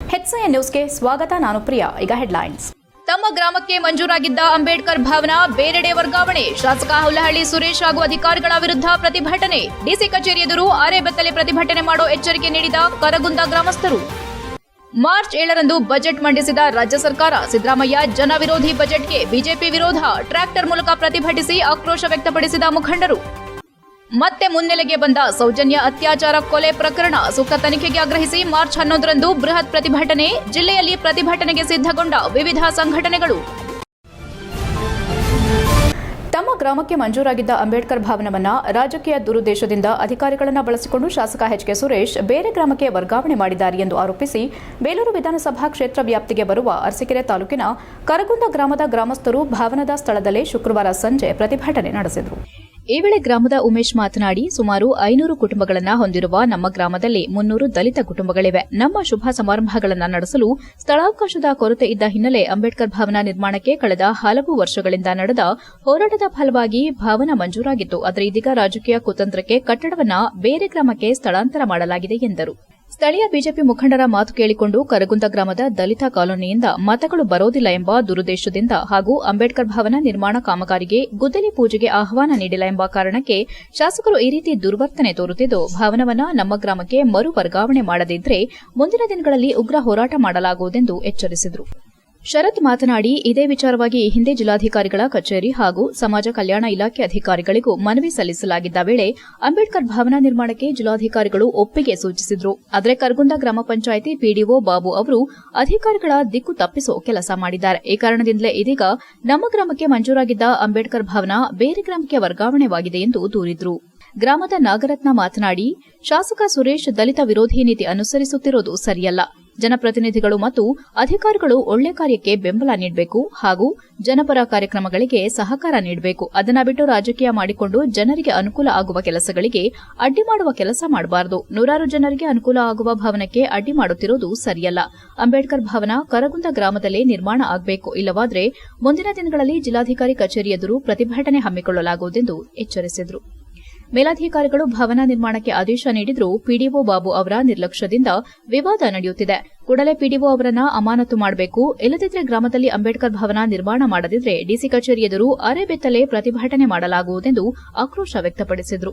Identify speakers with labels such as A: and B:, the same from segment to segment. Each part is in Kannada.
A: ಹೆಚ್ಐಎನ್ ನ್ಯೂಸ್ಗೆ ಸ್ವಾಗತ, ನಾನು ಪ್ರಿಯಾ. ಈಗ ಹೆಡ್ಲೈನ್ಸ್
B: ತಮ್ಮ ಗ್ರಾಮಕ್ಕೆ ಮಂಜೂರಾಗಿದ್ದ ಅಂಬೇಡ್ಕರ್ ಭವನ, ಬೇರೆಡೆ ವರ್ಗಾವಣೆ. ಶಾಸಕ ಹುಲ್ಲಹಳ್ಳಿ ಸುರೇಶ್ ಹಾಗೂ ಅಧಿಕಾರಿಗಳ ವಿರುದ್ಧ ಪ್ರತಿಭಟನೆ. ಡಿಸಿ ಕಚೇರಿ ಎದುರು ಅರೆಬೆತ್ತಲೆ ಪ್ರತಿಭಟನೆ ಮಾಡೋ ಎಚ್ಚರಿಕೆ ನೀಡಿದ ಕರಗುಂದ ಗ್ರಾಮಸ್ಥರು. ಮಾರ್ಚ್ ಏಳರಂದು ಬಜೆಟ್ ಮಂಡಿಸಿದ ರಾಜ್ಯ ಸರ್ಕಾರ, ಸಿದ್ದರಾಮಯ್ಯ ಜನ ವಿರೋಧಿ ಬಜೆಟ್ಗೆ ಬಿಜೆಪಿ ವಿರೋಧ. ಟ್ರ್ಯಾಕ್ಟರ್ ಮೂಲಕ ಪ್ರತಿಭಟಿಸಿ ಆಕ್ರೋಶ ವ್ಯಕ್ತಪಡಿಸಿದ ಮುಖಂಡರು. ಮತ್ತೆ ಮುನ್ನೆಲೆಗೆ ಬಂದ ಸೌಜನ್ಯ ಅತ್ಯಾಚಾರ ಕೊಲೆ ಪ್ರಕರಣ ಸೂಕ್ತ ತನಿಖೆಗೆ ಆಗ್ರಹಿಸಿ ಮಾರ್ಚ್ ಹನ್ನೊಂದರಂದು ಬೃಹತ್ ಪ್ರತಿಭಟನೆ, ಜಿಲ್ಲೆಯಲ್ಲಿ ಪ್ರತಿಭಟನೆಗೆ ಸಿದ್ಧಗೊಂಡ ವಿವಿಧ ಸಂಘಟನೆಗಳು.
A: ತಮ್ಮ ಗ್ರಾಮಕ್ಕೆ ಮಂಜೂರಾಗಿದ್ದ ಅಂಬೇಡ್ಕರ್ ಭವನವನ್ನು ರಾಜಕೀಯ ದುರುದ್ದೇಶದಿಂದ ಅಧಿಕಾರಿಗಳನ್ನು ಬಳಸಿಕೊಂಡು ಶಾಸಕ ಎಚ್ ಕೆ ಸುರೇಶ್ ಬೇರೆ ಗ್ರಾಮಕ್ಕೆ ವರ್ಗಾವಣೆ ಮಾಡಿದ್ದಾರೆ ಎಂದು ಆರೋಪಿಸಿ ಬೇಲೂರು ವಿಧಾನಸಭಾ ಕ್ಷೇತ್ರ ವ್ಯಾಪ್ತಿಗೆ ಬರುವ ಅರಸೀಕೆರೆ ತಾಲೂಕಿನ ಕರಗುಂದ ಗ್ರಾಮದ ಗ್ರಾಮಸ್ಥರು ಭವನದ ಸ್ಥಳದಲ್ಲೇ ಶುಕ್ರವಾರ ಸಂಜೆ ಪ್ರತಿಭಟನೆ ನಡೆಸಿದರು.
B: ಈ ವೇಳೆ ಗ್ರಾಮದ ಉಮೇಶ್ ಮಾತನಾಡಿ, ಸುಮಾರು ಐನೂರು ಕುಟುಂಬಗಳನ್ನು ಹೊಂದಿರುವ ನಮ್ಮ ಗ್ರಾಮದಲ್ಲಿ ಮುನ್ನೂರು ದಲಿತ ಕುಟುಂಬಗಳಿವೆ. ನಮ್ಮ ಶುಭ ಸಮಾರಂಭಗಳನ್ನು ನಡೆಸಲು ಸ್ಥಳಾವಕಾಶದ ಕೊರತೆ ಇದ್ದ ಹಿನ್ನೆಲೆ ಅಂಬೇಡ್ಕರ್ ಭವನ ನಿರ್ಮಾಣಕ್ಕೆ ಕಳೆದ ಹಲವು ವರ್ಷಗಳಿಂದ ನಡೆದ ಹೋರಾಟದ ಫಲವಾಗಿ ಭವನ ಮಂಜೂರಾಗಿತ್ತು. ಆದರೆ ಇದೀಗ ರಾಜಕೀಯ ಕುತಂತ್ರಕ್ಕೆ ಕಟ್ಟಡವನ್ನ ಬೇರೆ ಗ್ರಾಮಕ್ಕೆ ಸ್ಥಳಾಂತರ ಮಾಡಲಾಗಿದೆ ಎಂದರು. ಸ್ಥಳೀಯ ಬಿಜೆಪಿ ಮುಖಂಡರ ಮಾತು ಕೇಳಿಕೊಂಡು ಕರಗುಂದ ಗ್ರಾಮದ ದಲಿತ ಕಾಲೋನಿಯಿಂದ ಮತಗಳು ಬರೋದಿಲ್ಲ ಎಂಬ ದುರುದ್ದೇಶದಿಂದ ಹಾಗೂ ಅಂಬೇಡ್ಕರ್ ಭವನ ನಿರ್ಮಾಣ ಕಾಮಗಾರಿಗೆ ಗುದ್ದಲಿ ಪೂಜೆಗೆ ಆಹ್ವಾನ ನೀಡಿಲ್ಲ ಎಂಬ ಕಾರಣಕ್ಕೆ ಶಾಸಕರು ಈ ರೀತಿ ದುರ್ವರ್ತನೆ ತೋರುತ್ತಿದ್ದು, ಭವನವನ್ನ ನಮ್ಮ ಗ್ರಾಮಕ್ಕೆ ಮರು ವರ್ಗಾವಣೆ ಮಾಡದಿದ್ದರೆ ಮುಂದಿನ ದಿನಗಳಲ್ಲಿ ಉಗ್ರ ಹೋರಾಟ ಮಾಡಲಾಗುವುದೆಂದು ಎಚ್ಚರಿಸಿದರು. ಶರತ್ ಮಾತನಾಡಿ, ಇದೇ ವಿಚಾರವಾಗಿ ಹಿಂದೆ ಜಿಲ್ಲಾಧಿಕಾರಿಗಳ ಕಚೇರಿ ಹಾಗೂ ಸಮಾಜ ಕಲ್ಯಾಣ ಇಲಾಖೆ ಅಧಿಕಾರಿಗಳಿಗೂ ಮನವಿ ಸಲ್ಲಿಸಲಾಗಿದ್ದ ವೇಳೆ ಅಂಬೇಡ್ಕರ್ ಭವನ ನಿರ್ಮಾಣಕ್ಕೆ ಜಿಲ್ಲಾಧಿಕಾರಿಗಳು ಒಪ್ಪಿಗೆ ಸೂಚಿಸಿದ್ರು. ಆದರೆ ಕರ್ಗುಂದ ಗ್ರಾಮ ಪಂಚಾಯಿತಿ ಪಿಡಿಒ ಬಾಬು ಅವರು ಅಧಿಕಾರಿಗಳ ದಿಕ್ಕು ತಪ್ಪಿಸೋ ಕೆಲಸ ಮಾಡಿದ್ದಾರೆ. ಈ ಕಾರಣದಿಂದಲೇ ಇದೀಗ ನಮ್ಮ ಗ್ರಾಮಕ್ಕೆ ಮಂಜೂರಾಗಿದ್ದ ಅಂಬೇಡ್ಕರ್ ಭವನ ಬೇರೆ ಗ್ರಾಮಕ್ಕೆ ವರ್ಗಾವಣೆವಾಗಿದೆ ಎಂದು ದೂರಿದ್ರು. ಗ್ರಾಮದ ನಾಗರತ್ನ ಮಾತನಾಡಿ, ಶಾಸಕ ಸುರೇಶ್ ದಲಿತ ವಿರೋಧಿ ನೀತಿ ಅನುಸರಿಸುತ್ತಿರುವುದು ಸರಿಯಲ್ಲ. ಜನಪ್ರತಿನಿಧಿಗಳು ಮತ್ತು ಅಧಿಕಾರಿಗಳು ಒಳ್ಳೆ ಕಾರ್ಯಕ್ಕೆ ಬೆಂಬಲ ನೀಡಬೇಕು ಹಾಗೂ ಜನಪರ ಕಾರ್ಯಕ್ರಮಗಳಿಗೆ ಸಹಕಾರ ನೀಡಬೇಕು. ಅದನ್ನ ಬಿಟ್ಟು ರಾಜಕೀಯ ಮಾಡಿಕೊಂಡು ಜನರಿಗೆ ಅನುಕೂಲ ಆಗುವ ಕೆಲಸಗಳಿಗೆ ಅಡ್ಡಿ ಮಾಡುವ ಕೆಲಸ ಮಾಡಬಾರದು. ನೂರಾರು ಜನರಿಗೆ ಅನುಕೂಲ ಆಗುವ ಭವನಕ್ಕೆ ಅಡ್ಡಿ ಮಾಡುತ್ತಿರುವುದು ಸರಿಯಲ್ಲ. ಅಂಬೇಡ್ಕರ್ ಭವನ ಕರಗುಂದ ಗ್ರಾಮದಲ್ಲೇ ನಿರ್ಮಾಣ ಆಗಬೇಕು. ಇಲ್ಲವಾದರೆ ಮುಂದಿನ ದಿನಗಳಲ್ಲಿ ಜಿಲ್ಲಾಧಿಕಾರಿ ಕಚೇರಿ ಎದುರು ಪ್ರತಿಭಟನೆ ಹಮ್ಮಿಕೊಳ್ಳಲಾಗುವುದೆಂದು ಎಚ್ಚರಿಸಿದರು. ಮೇಲಾಧಿಕಾರಿಗಳು ಭವನ ನಿರ್ಮಾಣಕ್ಕೆ ಆದೇಶ ನೀಡಿದರೂ ಪಿಡಿಒ ಬಾಬು ಅವರ ನಿರ್ಲಕ್ಷ್ಯದಿಂದ ವಿವಾದ ನಡೆಯುತ್ತಿದೆ. ಕೂಡಲೇ ಪಿಡಿಒ ಅವರನ್ನ ಅಮಾನತು ಮಾಡಬೇಕು. ಇಲ್ಲದಿದ್ರೆ ಗ್ರಾಮದಲ್ಲಿ ಅಂಬೇಡ್ಕರ್ ಭವನ ನಿರ್ಮಾಣ ಮಾಡದಿದ್ರೆ ಡಿಸಿ ಕಚೇರಿ ಎದುರು ಅರೆಬೆತ್ತಲೆ ಪ್ರತಿಭಟನೆ ಮಾಡಲಾಗುವುದೆಂದು ಆಕ್ರೋಶ ವ್ಯಕ್ತಪಡಿಸಿದರು.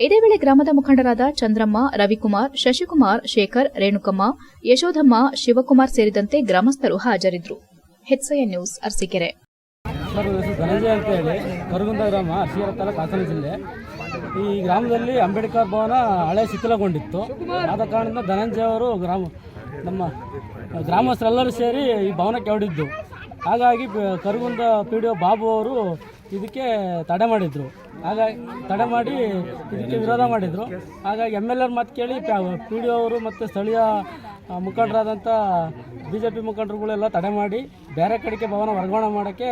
B: ಇದೇ ವೇಳೆ ಗ್ರಾಮದ ಮುಖಂಡರಾದ ಚಂದ್ರಮ್ಮ, ರವಿಕುಮಾರ್, ಶಶಿಕುಮಾರ್, ಶೇಖರ್, ರೇಣುಕಮ್ಮ, ಯಶೋಧಮ್ಮ, ಶಿವಕುಮಾರ್ ಸೇರಿದಂತೆ ಗ್ರಾಮಸ್ಥರು ಹಾಜರಿದ್ದರು ನ್ಯೂಸ್, ಅರಸೀಕೆರೆ.
C: ಸರ್ ಹೆಸರು ಗ್ರಾಮ ತಾಲೂಕು ಹಾಸನ ಜಿಲ್ಲೆ. ಈ ಗ್ರಾಮದಲ್ಲಿ ಅಂಬೇಡ್ಕರ್ ಭವನ ಹಳೆ ಶಿಥಿಲಗೊಂಡಿತ್ತು. ಆದ ಕಾರಣದಿಂದ ಧನಂಜಯ ಅವರು ಗ್ರಾಮ ನಮ್ಮ ಗ್ರಾಮಸ್ಥರೆಲ್ಲರೂ ಸೇರಿ ಈ ಭವನಕ್ಕೆ ಹೊಡಿದ್ದು ಹಾಗಾಗಿ Karagunda P D O Babu ಅವರು ಇದಕ್ಕೆ ತಡೆ ಮಾಡಿದರು. ಹಾಗಾಗಿ ತಡೆ ಮಾಡಿ ಇದಕ್ಕೆ ವಿರೋಧ ಮಾಡಿದರು. ಹಾಗಾಗಿ ಎಂ ಎಲ್ ಎರ್ ಮಾತು ಕೇಳಿ ಪಿ ಡಿ ಒ ಅವರು ಮತ್ತು ಸ್ಥಳೀಯ ಮುಖಂಡರಾದಂಥ ಬಿ ಜೆ ಪಿ ಮುಖಂಡರುಗಳೆಲ್ಲ ತಡೆ ಮಾಡಿ ಬೇರೆ ಕಡೆಗೆ ಭವನ ವರ್ಗಾವಣೆ ಮಾಡೋಕ್ಕೆ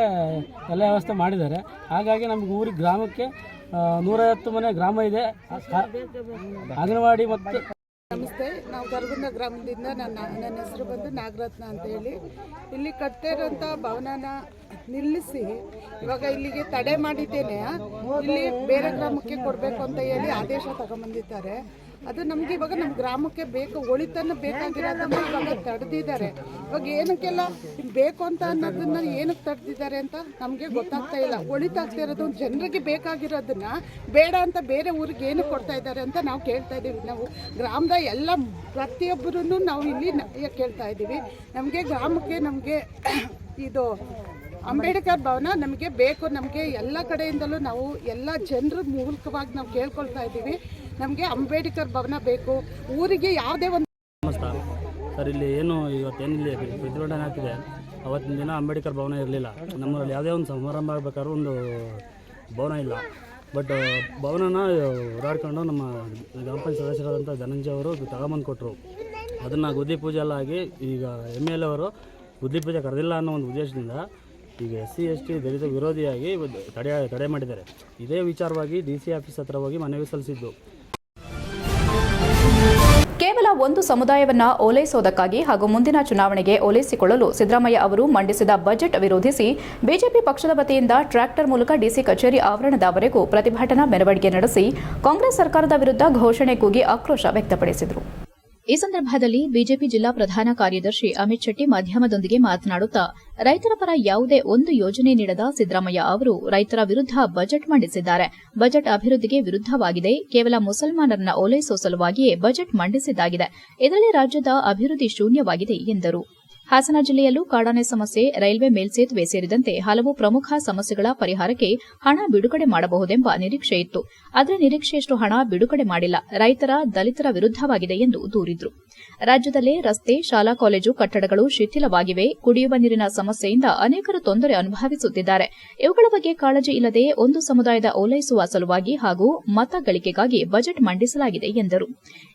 C: ಎಲ್ಲ ವ್ಯವಸ್ಥೆ ಮಾಡಿದ್ದಾರೆ. ಹಾಗಾಗಿ ನಮಗೆ ಊರಿಗೆ ಗ್ರಾಮಕ್ಕೆ ನೂರೈವತ್ತು ಮನೆ ಗ್ರಾಮ ಇದೆ. ಅಂಗನವಾಡಿ ಮತ್ತು
D: ನಮಸ್ತೆ, ನಾವು ಕರಗುಂದ ಗ್ರಾಮದಿಂದ ನನ್ನ ನನ್ನ ಹೆಸರು ಬಂದು ನಾಗರತ್ನ ಅಂತ ಹೇಳಿ. ಇಲ್ಲಿ ಕಟ್ತಾ ಇರೋಂಥ ಭವನನ ನಿಲ್ಲಿಸಿ ಇವಾಗ ಇಲ್ಲಿಗೆ ತಡೆ ಮಾಡಿದ್ದೇನೆ. ಇಲ್ಲಿ ಬೇರೆ ಗ್ರಾಮಕ್ಕೆ ಕೊಡಬೇಕು ಅಂತ ಹೇಳಿ ಆದೇಶ ತಗೊಂಬಂದಿದ್ದಾರೆ. ಅದು ನಮ್ಗೆ ಇವಾಗ ನಮ್ಮ ಗ್ರಾಮಕ್ಕೆ ಬೇಕು ಒಳಿತನ್ನು ಬೇಕಾಗಿರೋದನ್ನ ಇವಾಗ ತಡೆದಿದ್ದಾರೆ. ಇವಾಗ ಏನಕ್ಕೆಲ್ಲ ಬೇಕು ಅಂತ ಅನ್ನೋದನ್ನ ಏನಕ್ಕೆ ತಡೆದಿದ್ದಾರೆ ಅಂತ ನಮಗೆ ಗೊತ್ತಾಗ್ತಾ ಇಲ್ಲ. ಒಳಿತಾಗ್ತಾ ಇರೋದು, ಜನರಿಗೆ ಬೇಕಾಗಿರೋದನ್ನ ಬೇಡ ಅಂತ ಬೇರೆ ಊರಿಗೆ ಏನು ಕೊಡ್ತಾ ಇದ್ದಾರೆ ಅಂತ ನಾವು ಕೇಳ್ತಾ ಇದ್ದೀವಿ. ನಾವು ಗ್ರಾಮದ ಎಲ್ಲ ಪ್ರತಿಯೊಬ್ಬರೂ ನಾವು ಇಲ್ಲಿ ಕೇಳ್ತಾ ಇದ್ದೀವಿ. ನಮಗೆ ಗ್ರಾಮಕ್ಕೆ ನಮಗೆ ಇದು ಅಂಬೇಡ್ಕರ್ ಭವನ ನಮಗೆ ಬೇಕು. ನಮಗೆ ಎಲ್ಲ ಕಡೆಯಿಂದಲೂ ನಾವು ಎಲ್ಲ ಜನರ ಮೂಲಕವಾಗಿ ನಾವು ಕೇಳ್ಕೊಳ್ತಾ ಇದ್ದೀವಿ. ನಮಗೆ ಅಂಬೇಡ್ಕರ್ ಭವನ ಬೇಕು. ಊರಿಗೆ ಯಾವುದೇ ಒಂದು
C: ನಮಸ್ಕಾರ ಸರ್, ಇಲ್ಲಿ ಏನು ಇವತ್ತೇನಿಲ್ಲಿ ಪ್ರತಿಭಟನೆ ಆಗ್ತಿದೆ. ಅವತ್ತಿನ ದಿನ ಅಂಬೇಡ್ಕರ್ ಭವನ ಇರಲಿಲ್ಲ. ನಮ್ಮಲ್ಲಿ ಯಾವುದೇ ಒಂದು ಸಮಾರಂಭ ಆಗಬೇಕಾದ್ರೂ ಒಂದು ಭವನ ಇಲ್ಲ. ಬಟ್ ಭವನನ ಓಡಾಡ್ಕೊಂಡು ನಮ್ಮ ಗ್ರಾಮ ಪಂಚಾಯತ್ ಸದಸ್ಯರಾದಂಥ ಧನಂಜಯ ಅವರು ತಗೊಂಬಂದು ಕೊಟ್ಟರು ಅದನ್ನು ಗುದ್ದಿ ಪೂಜೆ ಎಲ್ಲ ಆಗಿ ಈಗ ಎಂ ಎಲ್ ಅವರು ಗುದ್ದಿ ಪೂಜೆ ಕರೆದಿಲ್ಲ ಅನ್ನೋ ಒಂದು ಉದ್ದೇಶದಿಂದ ಈಗ S C, S T, Dalit ವಿರೋಧಿಯಾಗಿ ತಡೆ ತಡೆ ಮಾಡಿದ್ದಾರೆ. ಇದೇ ವಿಚಾರವಾಗಿ ಡಿ ಸಿ ಆಫೀಸ್ ಹತ್ರ ಹೋಗಿ ಮನವಿ ಸಲ್ಲಿಸಿದ್ದು.
A: ಒಂದು ಸಮುದಾಯವನ್ನ ಓಲೈಸೋದಕ್ಕಾಗಿ ಹಾಗೂ ಮುಂದಿನ ಚುನಾವಣೆಗೆ ಓಲೈಸಿಕೊಳ್ಳಲು ಸಿದ್ದರಾಮಯ್ಯ ಅವರು ಮಂಡಿಸಿದ ಬಜೆಟ್ ವಿರೋಧಿಸಿ ಬಿಜೆಪಿ ಪಕ್ಷದ ವತಿಯಿಂದ ಟ್ರ್ಯಾಕ್ಟರ್ ಮೂಲಕ ಡಿಸಿ ಕಚೇರಿ ಆವರಣದವರೆಗೂ ಪ್ರತಿಭಟನಾ ಮೆರವಣಿಗೆ ನಡೆಸಿ ಕಾಂಗ್ರೆಸ್ ಸರ್ಕಾರದ ವಿರುದ್ಧ ಘೋಷಣೆ ಕೂಗಿ ಆಕ್ರೋಶ ವ್ಯಕ್ತಪಡಿಸಿದರು.
B: ಈ ಸಂದರ್ಭದಲ್ಲಿ ಬಿಜೆಪಿ ಜಿಲ್ಲಾ ಪ್ರಧಾನ ಕಾರ್ಯದರ್ಶಿ ಅಮಿತ್ ಶೆಟ್ಟಿ ಮಾಧ್ಯಮದೊಂದಿಗೆ ಮಾತನಾಡುತ್ತಾ, ರೈತರ ಪರ ಯಾವುದೇ ಒಂದು ಯೋಜನೆ ನೀಡದ ಸಿದ್ದರಾಮಯ್ಯ ಅವರು ರೈತರ ವಿರುದ್ಧ ಬಜೆಟ್ ಮಂಡಿಸಿದ್ದಾರೆ. ಬಜೆಟ್ ಅಭಿವೃದ್ದಿಗೆ ವಿರುದ್ಧವಾಗಿದೆ. ಕೇವಲ ಮುಸಲ್ಮಾನರನ್ನ ಓಲೈಸುವ ಸಲುವಾಗಿಯೇ ಬಜೆಟ್ ಮಂಡಿಸಿದ್ದಾಗಿದೆ. ಇದರಲ್ಲಿ ರಾಜ್ಯದ ಅಭಿವೃದ್ದಿ ಶೂನ್ಯವಾಗಿದೆ ಎಂದರು. ಹಾಸನ ಜಿಲ್ಲೆಯಲ್ಲೂ ಕಾಡಾನೆ ಸಮಸ್ಯೆ, ರೈಲ್ವೆ ಮೇಲ್ಸೇತುವೆ ಸೇರಿದಂತೆ ಹಲವು ಪ್ರಮುಖ ಸಮಸ್ಯೆಗಳ ಪರಿಹಾರಕ್ಕೆ ಹಣ ಬಿಡುಗಡೆ ಮಾಡಬಹುದೆಂಬ ನಿರೀಕ್ಷೆ ಇತ್ತು. ಆದರೆ ನಿರೀಕ್ಷೆಯಷ್ಟು ಹಣ ಬಿಡುಗಡೆ ಮಾಡಿಲ್ಲ. ರೈತರ, ದಲಿತರ ವಿರುದ್ಧವಾಗಿದೆ ಎಂದು ದೂರಿದ್ರು. ರಾಜ್ಯದಲ್ಲಿ ರಸ್ತೆ, ಶಾಲಾ ಕಾಲೇಜು ಕಟ್ಟಡಗಳು ಶಿಥಿಲವಾಗಿವೆ. ಕುಡಿಯುವ ನೀರಿನ ಸಮಸ್ಯೆಯಿಂದ ಅನೇಕರು ತೊಂದರೆ ಅನುಭವಿಸುತ್ತಿದ್ದಾರೆ. ಇವುಗಳ ಬಗ್ಗೆ ಕಾಳಜಿ ಇಲ್ಲದೆ ಒಂದು ಸಮುದಾಯದ ಓಲೈಸುವ ಸಲುವಾಗಿ ಹಾಗೂ ಮತ ಗಳಿಕೆಗಾಗಿ ಬಜೆಟ್ ಮಂಡಿಸಲಾಗಿದೆ ಎಂದರು.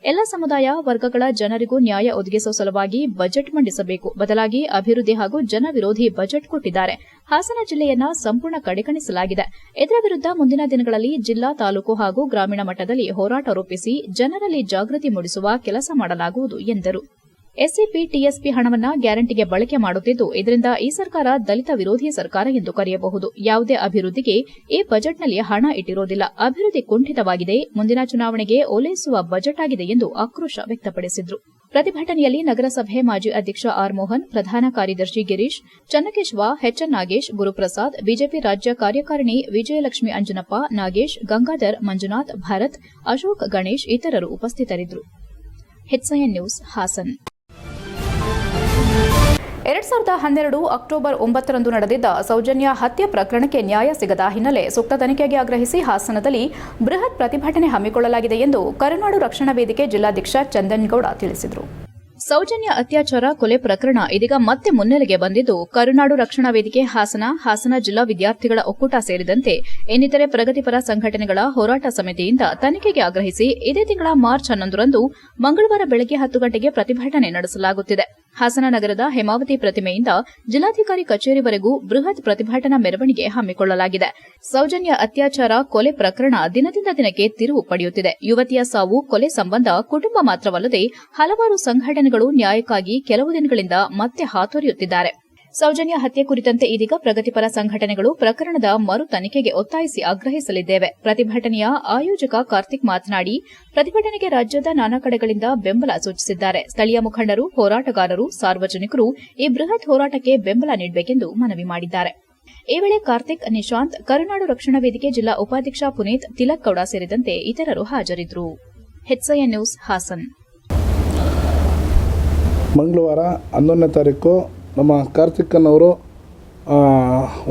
B: ಎಲ್ಲ ಸಮುದಾಯ ವರ್ಗಗಳ ಜನರಿಗೂ ನ್ಯಾಯ ಒದಗಿಸುವ ಸಲುವಾಗಿ ಬಜೆಟ್ ಮಂಡಿಸಬೇಕು. ಬದಲಾಗಿ ಅಭಿವೃದ್ಧಿ ಹಾಗೂ ಜನವಿರೋಧಿ ಬಜೆಟ್ ಕೊಟ್ಟಿದ್ದಾರೆ. ಹಾಸನ ಜಿಲ್ಲೆಯನ್ನ ಸಂಪೂರ್ಣ ಕಡೆಗಣಿಸಲಾಗಿದೆ. ಇದರ ವಿರುದ್ಧ ಮುಂದಿನ ದಿನಗಳಲ್ಲಿ ಜಿಲ್ಲಾ, ತಾಲೂಕು ಹಾಗೂ ಗ್ರಾಮೀಣ ಮಟ್ಟದಲ್ಲಿ ಹೋರಾಟ ರೂಪಿಸಿ ಜನರಲ್ಲಿ ಜಾಗೃತಿ ಮೂಡಿಸುವ ಕೆಲಸ ಮಾಡಲಾಗುವುದು ಎಂದರು. ಎಸ್ಸಿಪಿ ಟಿಎಸ್ಪಿ ಹಣವನ್ನು ಗ್ಯಾರಂಟಿಗೆ ಬಳಕೆ ಮಾಡುತ್ತಿದ್ದು, ಇದರಿಂದ ಈ ಸರ್ಕಾರ ದಲಿತ ವಿರೋಧಿ ಸರ್ಕಾರ ಎಂದು ಕರೆಯಬಹುದು. ಯಾವುದೇ ಅಭಿವೃದ್ಧಿಗೆ ಈ ಬಜೆಟ್ನಲ್ಲಿ ಹಣ ಇಟ್ಟಿರೋದಿಲ್ಲ. ಅಭಿವೃದ್ಧಿ ಕುಂಠಿತವಾಗಿದೆ. ಮುಂದಿನ ಚುನಾವಣೆಗೆ ಓಲೈಸುವ ಬಜೆಟ್ ಆಗಿದೆ ಎಂದು ಆಕ್ರೋಶ ವ್ಯಕ್ತಪಡಿಸಿದರು. ಪ್ರತಿಭಟನೆಯಲ್ಲಿ ನಗರಸಭೆ ಮಾಜಿ ಅಧ್ಯಕ್ಷ ಆರ್ ಮೋಹನ್, ಪ್ರಧಾನ ಕಾರ್ಯದರ್ಶಿ Girish, Channakeshava, H N Nagesh, Guruprasad, BJP ರಾಜ್ಯ ಕಾರ್ಯಕಾರಿಣಿ ವಿಜಯಲಕ್ಷ್ಮಿ ಅಂಜನಪ್ಪ, ನಾಗೇಶ್, ಗಂಗಾಧರ್, ಮಂಜುನಾಥ್, ಭರತ್, ಅಶೋಕ್ ಗಣೇಶ್ ಇತರರು ಉಪಸ್ಥಿತರಿದ್ದರು. ನ್ಯೂಸ್ ಹಾಸನ್
A: ಎರಡ್ ಸಾವಿರದ ಹನ್ನೆರಡು ಅಕ್ಟೋಬರ್ ಒಂಬತ್ತರಂದು ನಡೆದಿದ್ದ ಸೌಜನ್ಯ ಹತ್ಯೆ ಪ್ರಕರಣಕ್ಕೆ ನ್ಯಾಯ ಸಿಗದ ಹಿನ್ನೆಲೆ ಸೂಕ್ತ ತನಿಖೆಗೆ ಆಗ್ರಹಿಸಿ ಹಾಸನದಲ್ಲಿ ಬೃಹತ್ ಪ್ರತಿಭಟನೆ ಹಮ್ಮಿಕೊಳ್ಳಲಾಗಿದೆ ಎಂದು ಕರುನಾಡು ರಕ್ಷಣಾ ವೇದಿಕೆ ಜಿಲ್ಲಾಧ್ಯಕ್ಷ ಚಂದನ್ ಗೌಡ ತಿಳಿಸಿದರು.
B: ಸೌಜನ್ಯ ಅತ್ಯಾಚಾರ ಕೊಲೆ ಪ್ರಕರಣ ಇದೀಗ ಮತ್ತೆ ಮುನ್ನೆಲೆಗೆ ಬಂದಿದ್ದು ಕರುನಾಡು ರಕ್ಷಣಾ ವೇದಿಕೆ ಹಾಸನ ಹಾಸನ ಜಿಲ್ಲಾ ವಿದ್ಯಾರ್ಥಿಗಳ ಒಕ್ಕೂಟ ಸೇರಿದಂತೆ ಇನ್ನಿತರೆ ಪ್ರಗತಿಪರ ಸಂಘಟನೆಗಳ ಹೋರಾಟ ಸಮಿತಿಯಿಂದ ತನಿಖೆಗೆ ಆಗ್ರಹಿಸಿ ಇದೇ ತಿಂಗಳ ಮಾರ್ಚ್ ಹನ್ನೊಂದರಂದು ಮಂಗಳವಾರ ಬೆಳಗ್ಗೆ ಹತ್ತು ಗಂಟೆಗೆ ಪ್ರತಿಭಟನೆ ನಡೆಸಲಾಗುತ್ತಿದೆ. ಹಾಸನ ನಗರದ ಹೇಮಾವತಿ ಪ್ರತಿಮೆಯಿಂದ ಜಿಲ್ಲಾಧಿಕಾರಿ ಕಚೇರಿವರೆಗೂ ಬೃಹತ್ ಪ್ರತಿಭಟನಾ ಮೆರವಣಿಗೆ ಹಮ್ಮಿಕೊಳ್ಳಲಾಗಿದೆ. ಸೌಜನ್ಯ ಅತ್ಯಾಚಾರ, ಕೊಲೆ ಪ್ರಕರಣ ದಿನದಿಂದ ದಿನಕ್ಕೆ ತಿರುವು ಪಡೆಯುತ್ತಿದೆ. ಯುವತಿಯ ಸಾವು, ಕೊಲೆ ಸಂಬಂಧ ಕುಟುಂಬ ಮಾತ್ರವಲ್ಲದೆ ಹಲವಾರು ಸಂಘಟನೆಗಳು ನ್ಯಾಯಕ್ಕಾಗಿ ಕೆಲವು ದಿನಗಳಿಂದ ಮತ್ತೆ ಹಾತೊರೆಯುತ್ತಿದ್ದಾರೆ. ಸೌಜನ್ಯ ಹತ್ಯೆ ಕುರಿತಂತೆ ಇದೀಗ ಪ್ರಗತಿಪರ ಸಂಘಟನೆಗಳು ಪ್ರಕರಣದ ಮರು ತನಿಖೆಗೆ ಒತ್ತಾಯಿಸಿ ಆಗ್ರಹಿಸಲಿದ್ದೇವೆ. ಪ್ರತಿಭಟನೆಯ ಆಯೋಜಕ ಕಾರ್ತಿಕ್ ಮಾತನಾಡಿ, ಪ್ರತಿಭಟನೆಗೆ ರಾಜ್ಯದ ನಾನಾ ಕಡೆಗಳಿಂದ ಬೆಂಬಲ ಸೂಚಿಸಿದ್ದಾರೆ. ಸ್ಥಳೀಯ ಮುಖಂಡರು, ಹೋರಾಟಗಾರರು, ಸಾರ್ವಜನಿಕರು ಈ ಬೃಹತ್ ಹೋರಾಟಕ್ಕೆ ಬೆಂಬಲ ನೀಡಬೇಕೆಂದು ಮನವಿ ಮಾಡಿದ್ದಾರೆ. ಈ ವೇಳೆ ಕಾರ್ತಿಕ್, ನಿಶಾಂತ್, ಕರುನಾಡು ರಕ್ಷಣಾ ವೇದಿಕೆ ಜಿಲ್ಲಾ ಉಪಾಧ್ಯಕ್ಷ ಪುನೀತ್ ತಿಲಕ್ ಗೌಡ ಸೇರಿದಂತೆ ಇತರರು ಹಾಜರಿದ್ದರು. ನ್ಯೂಸ್ ಹಾಸನ್.
E: ಮಂಗಳವಾರ ಹನ್ನೊಂದನೇ ತಾರೀಕು ನಮ್ಮ ಕಾರ್ತಿಕ್ಕನವರು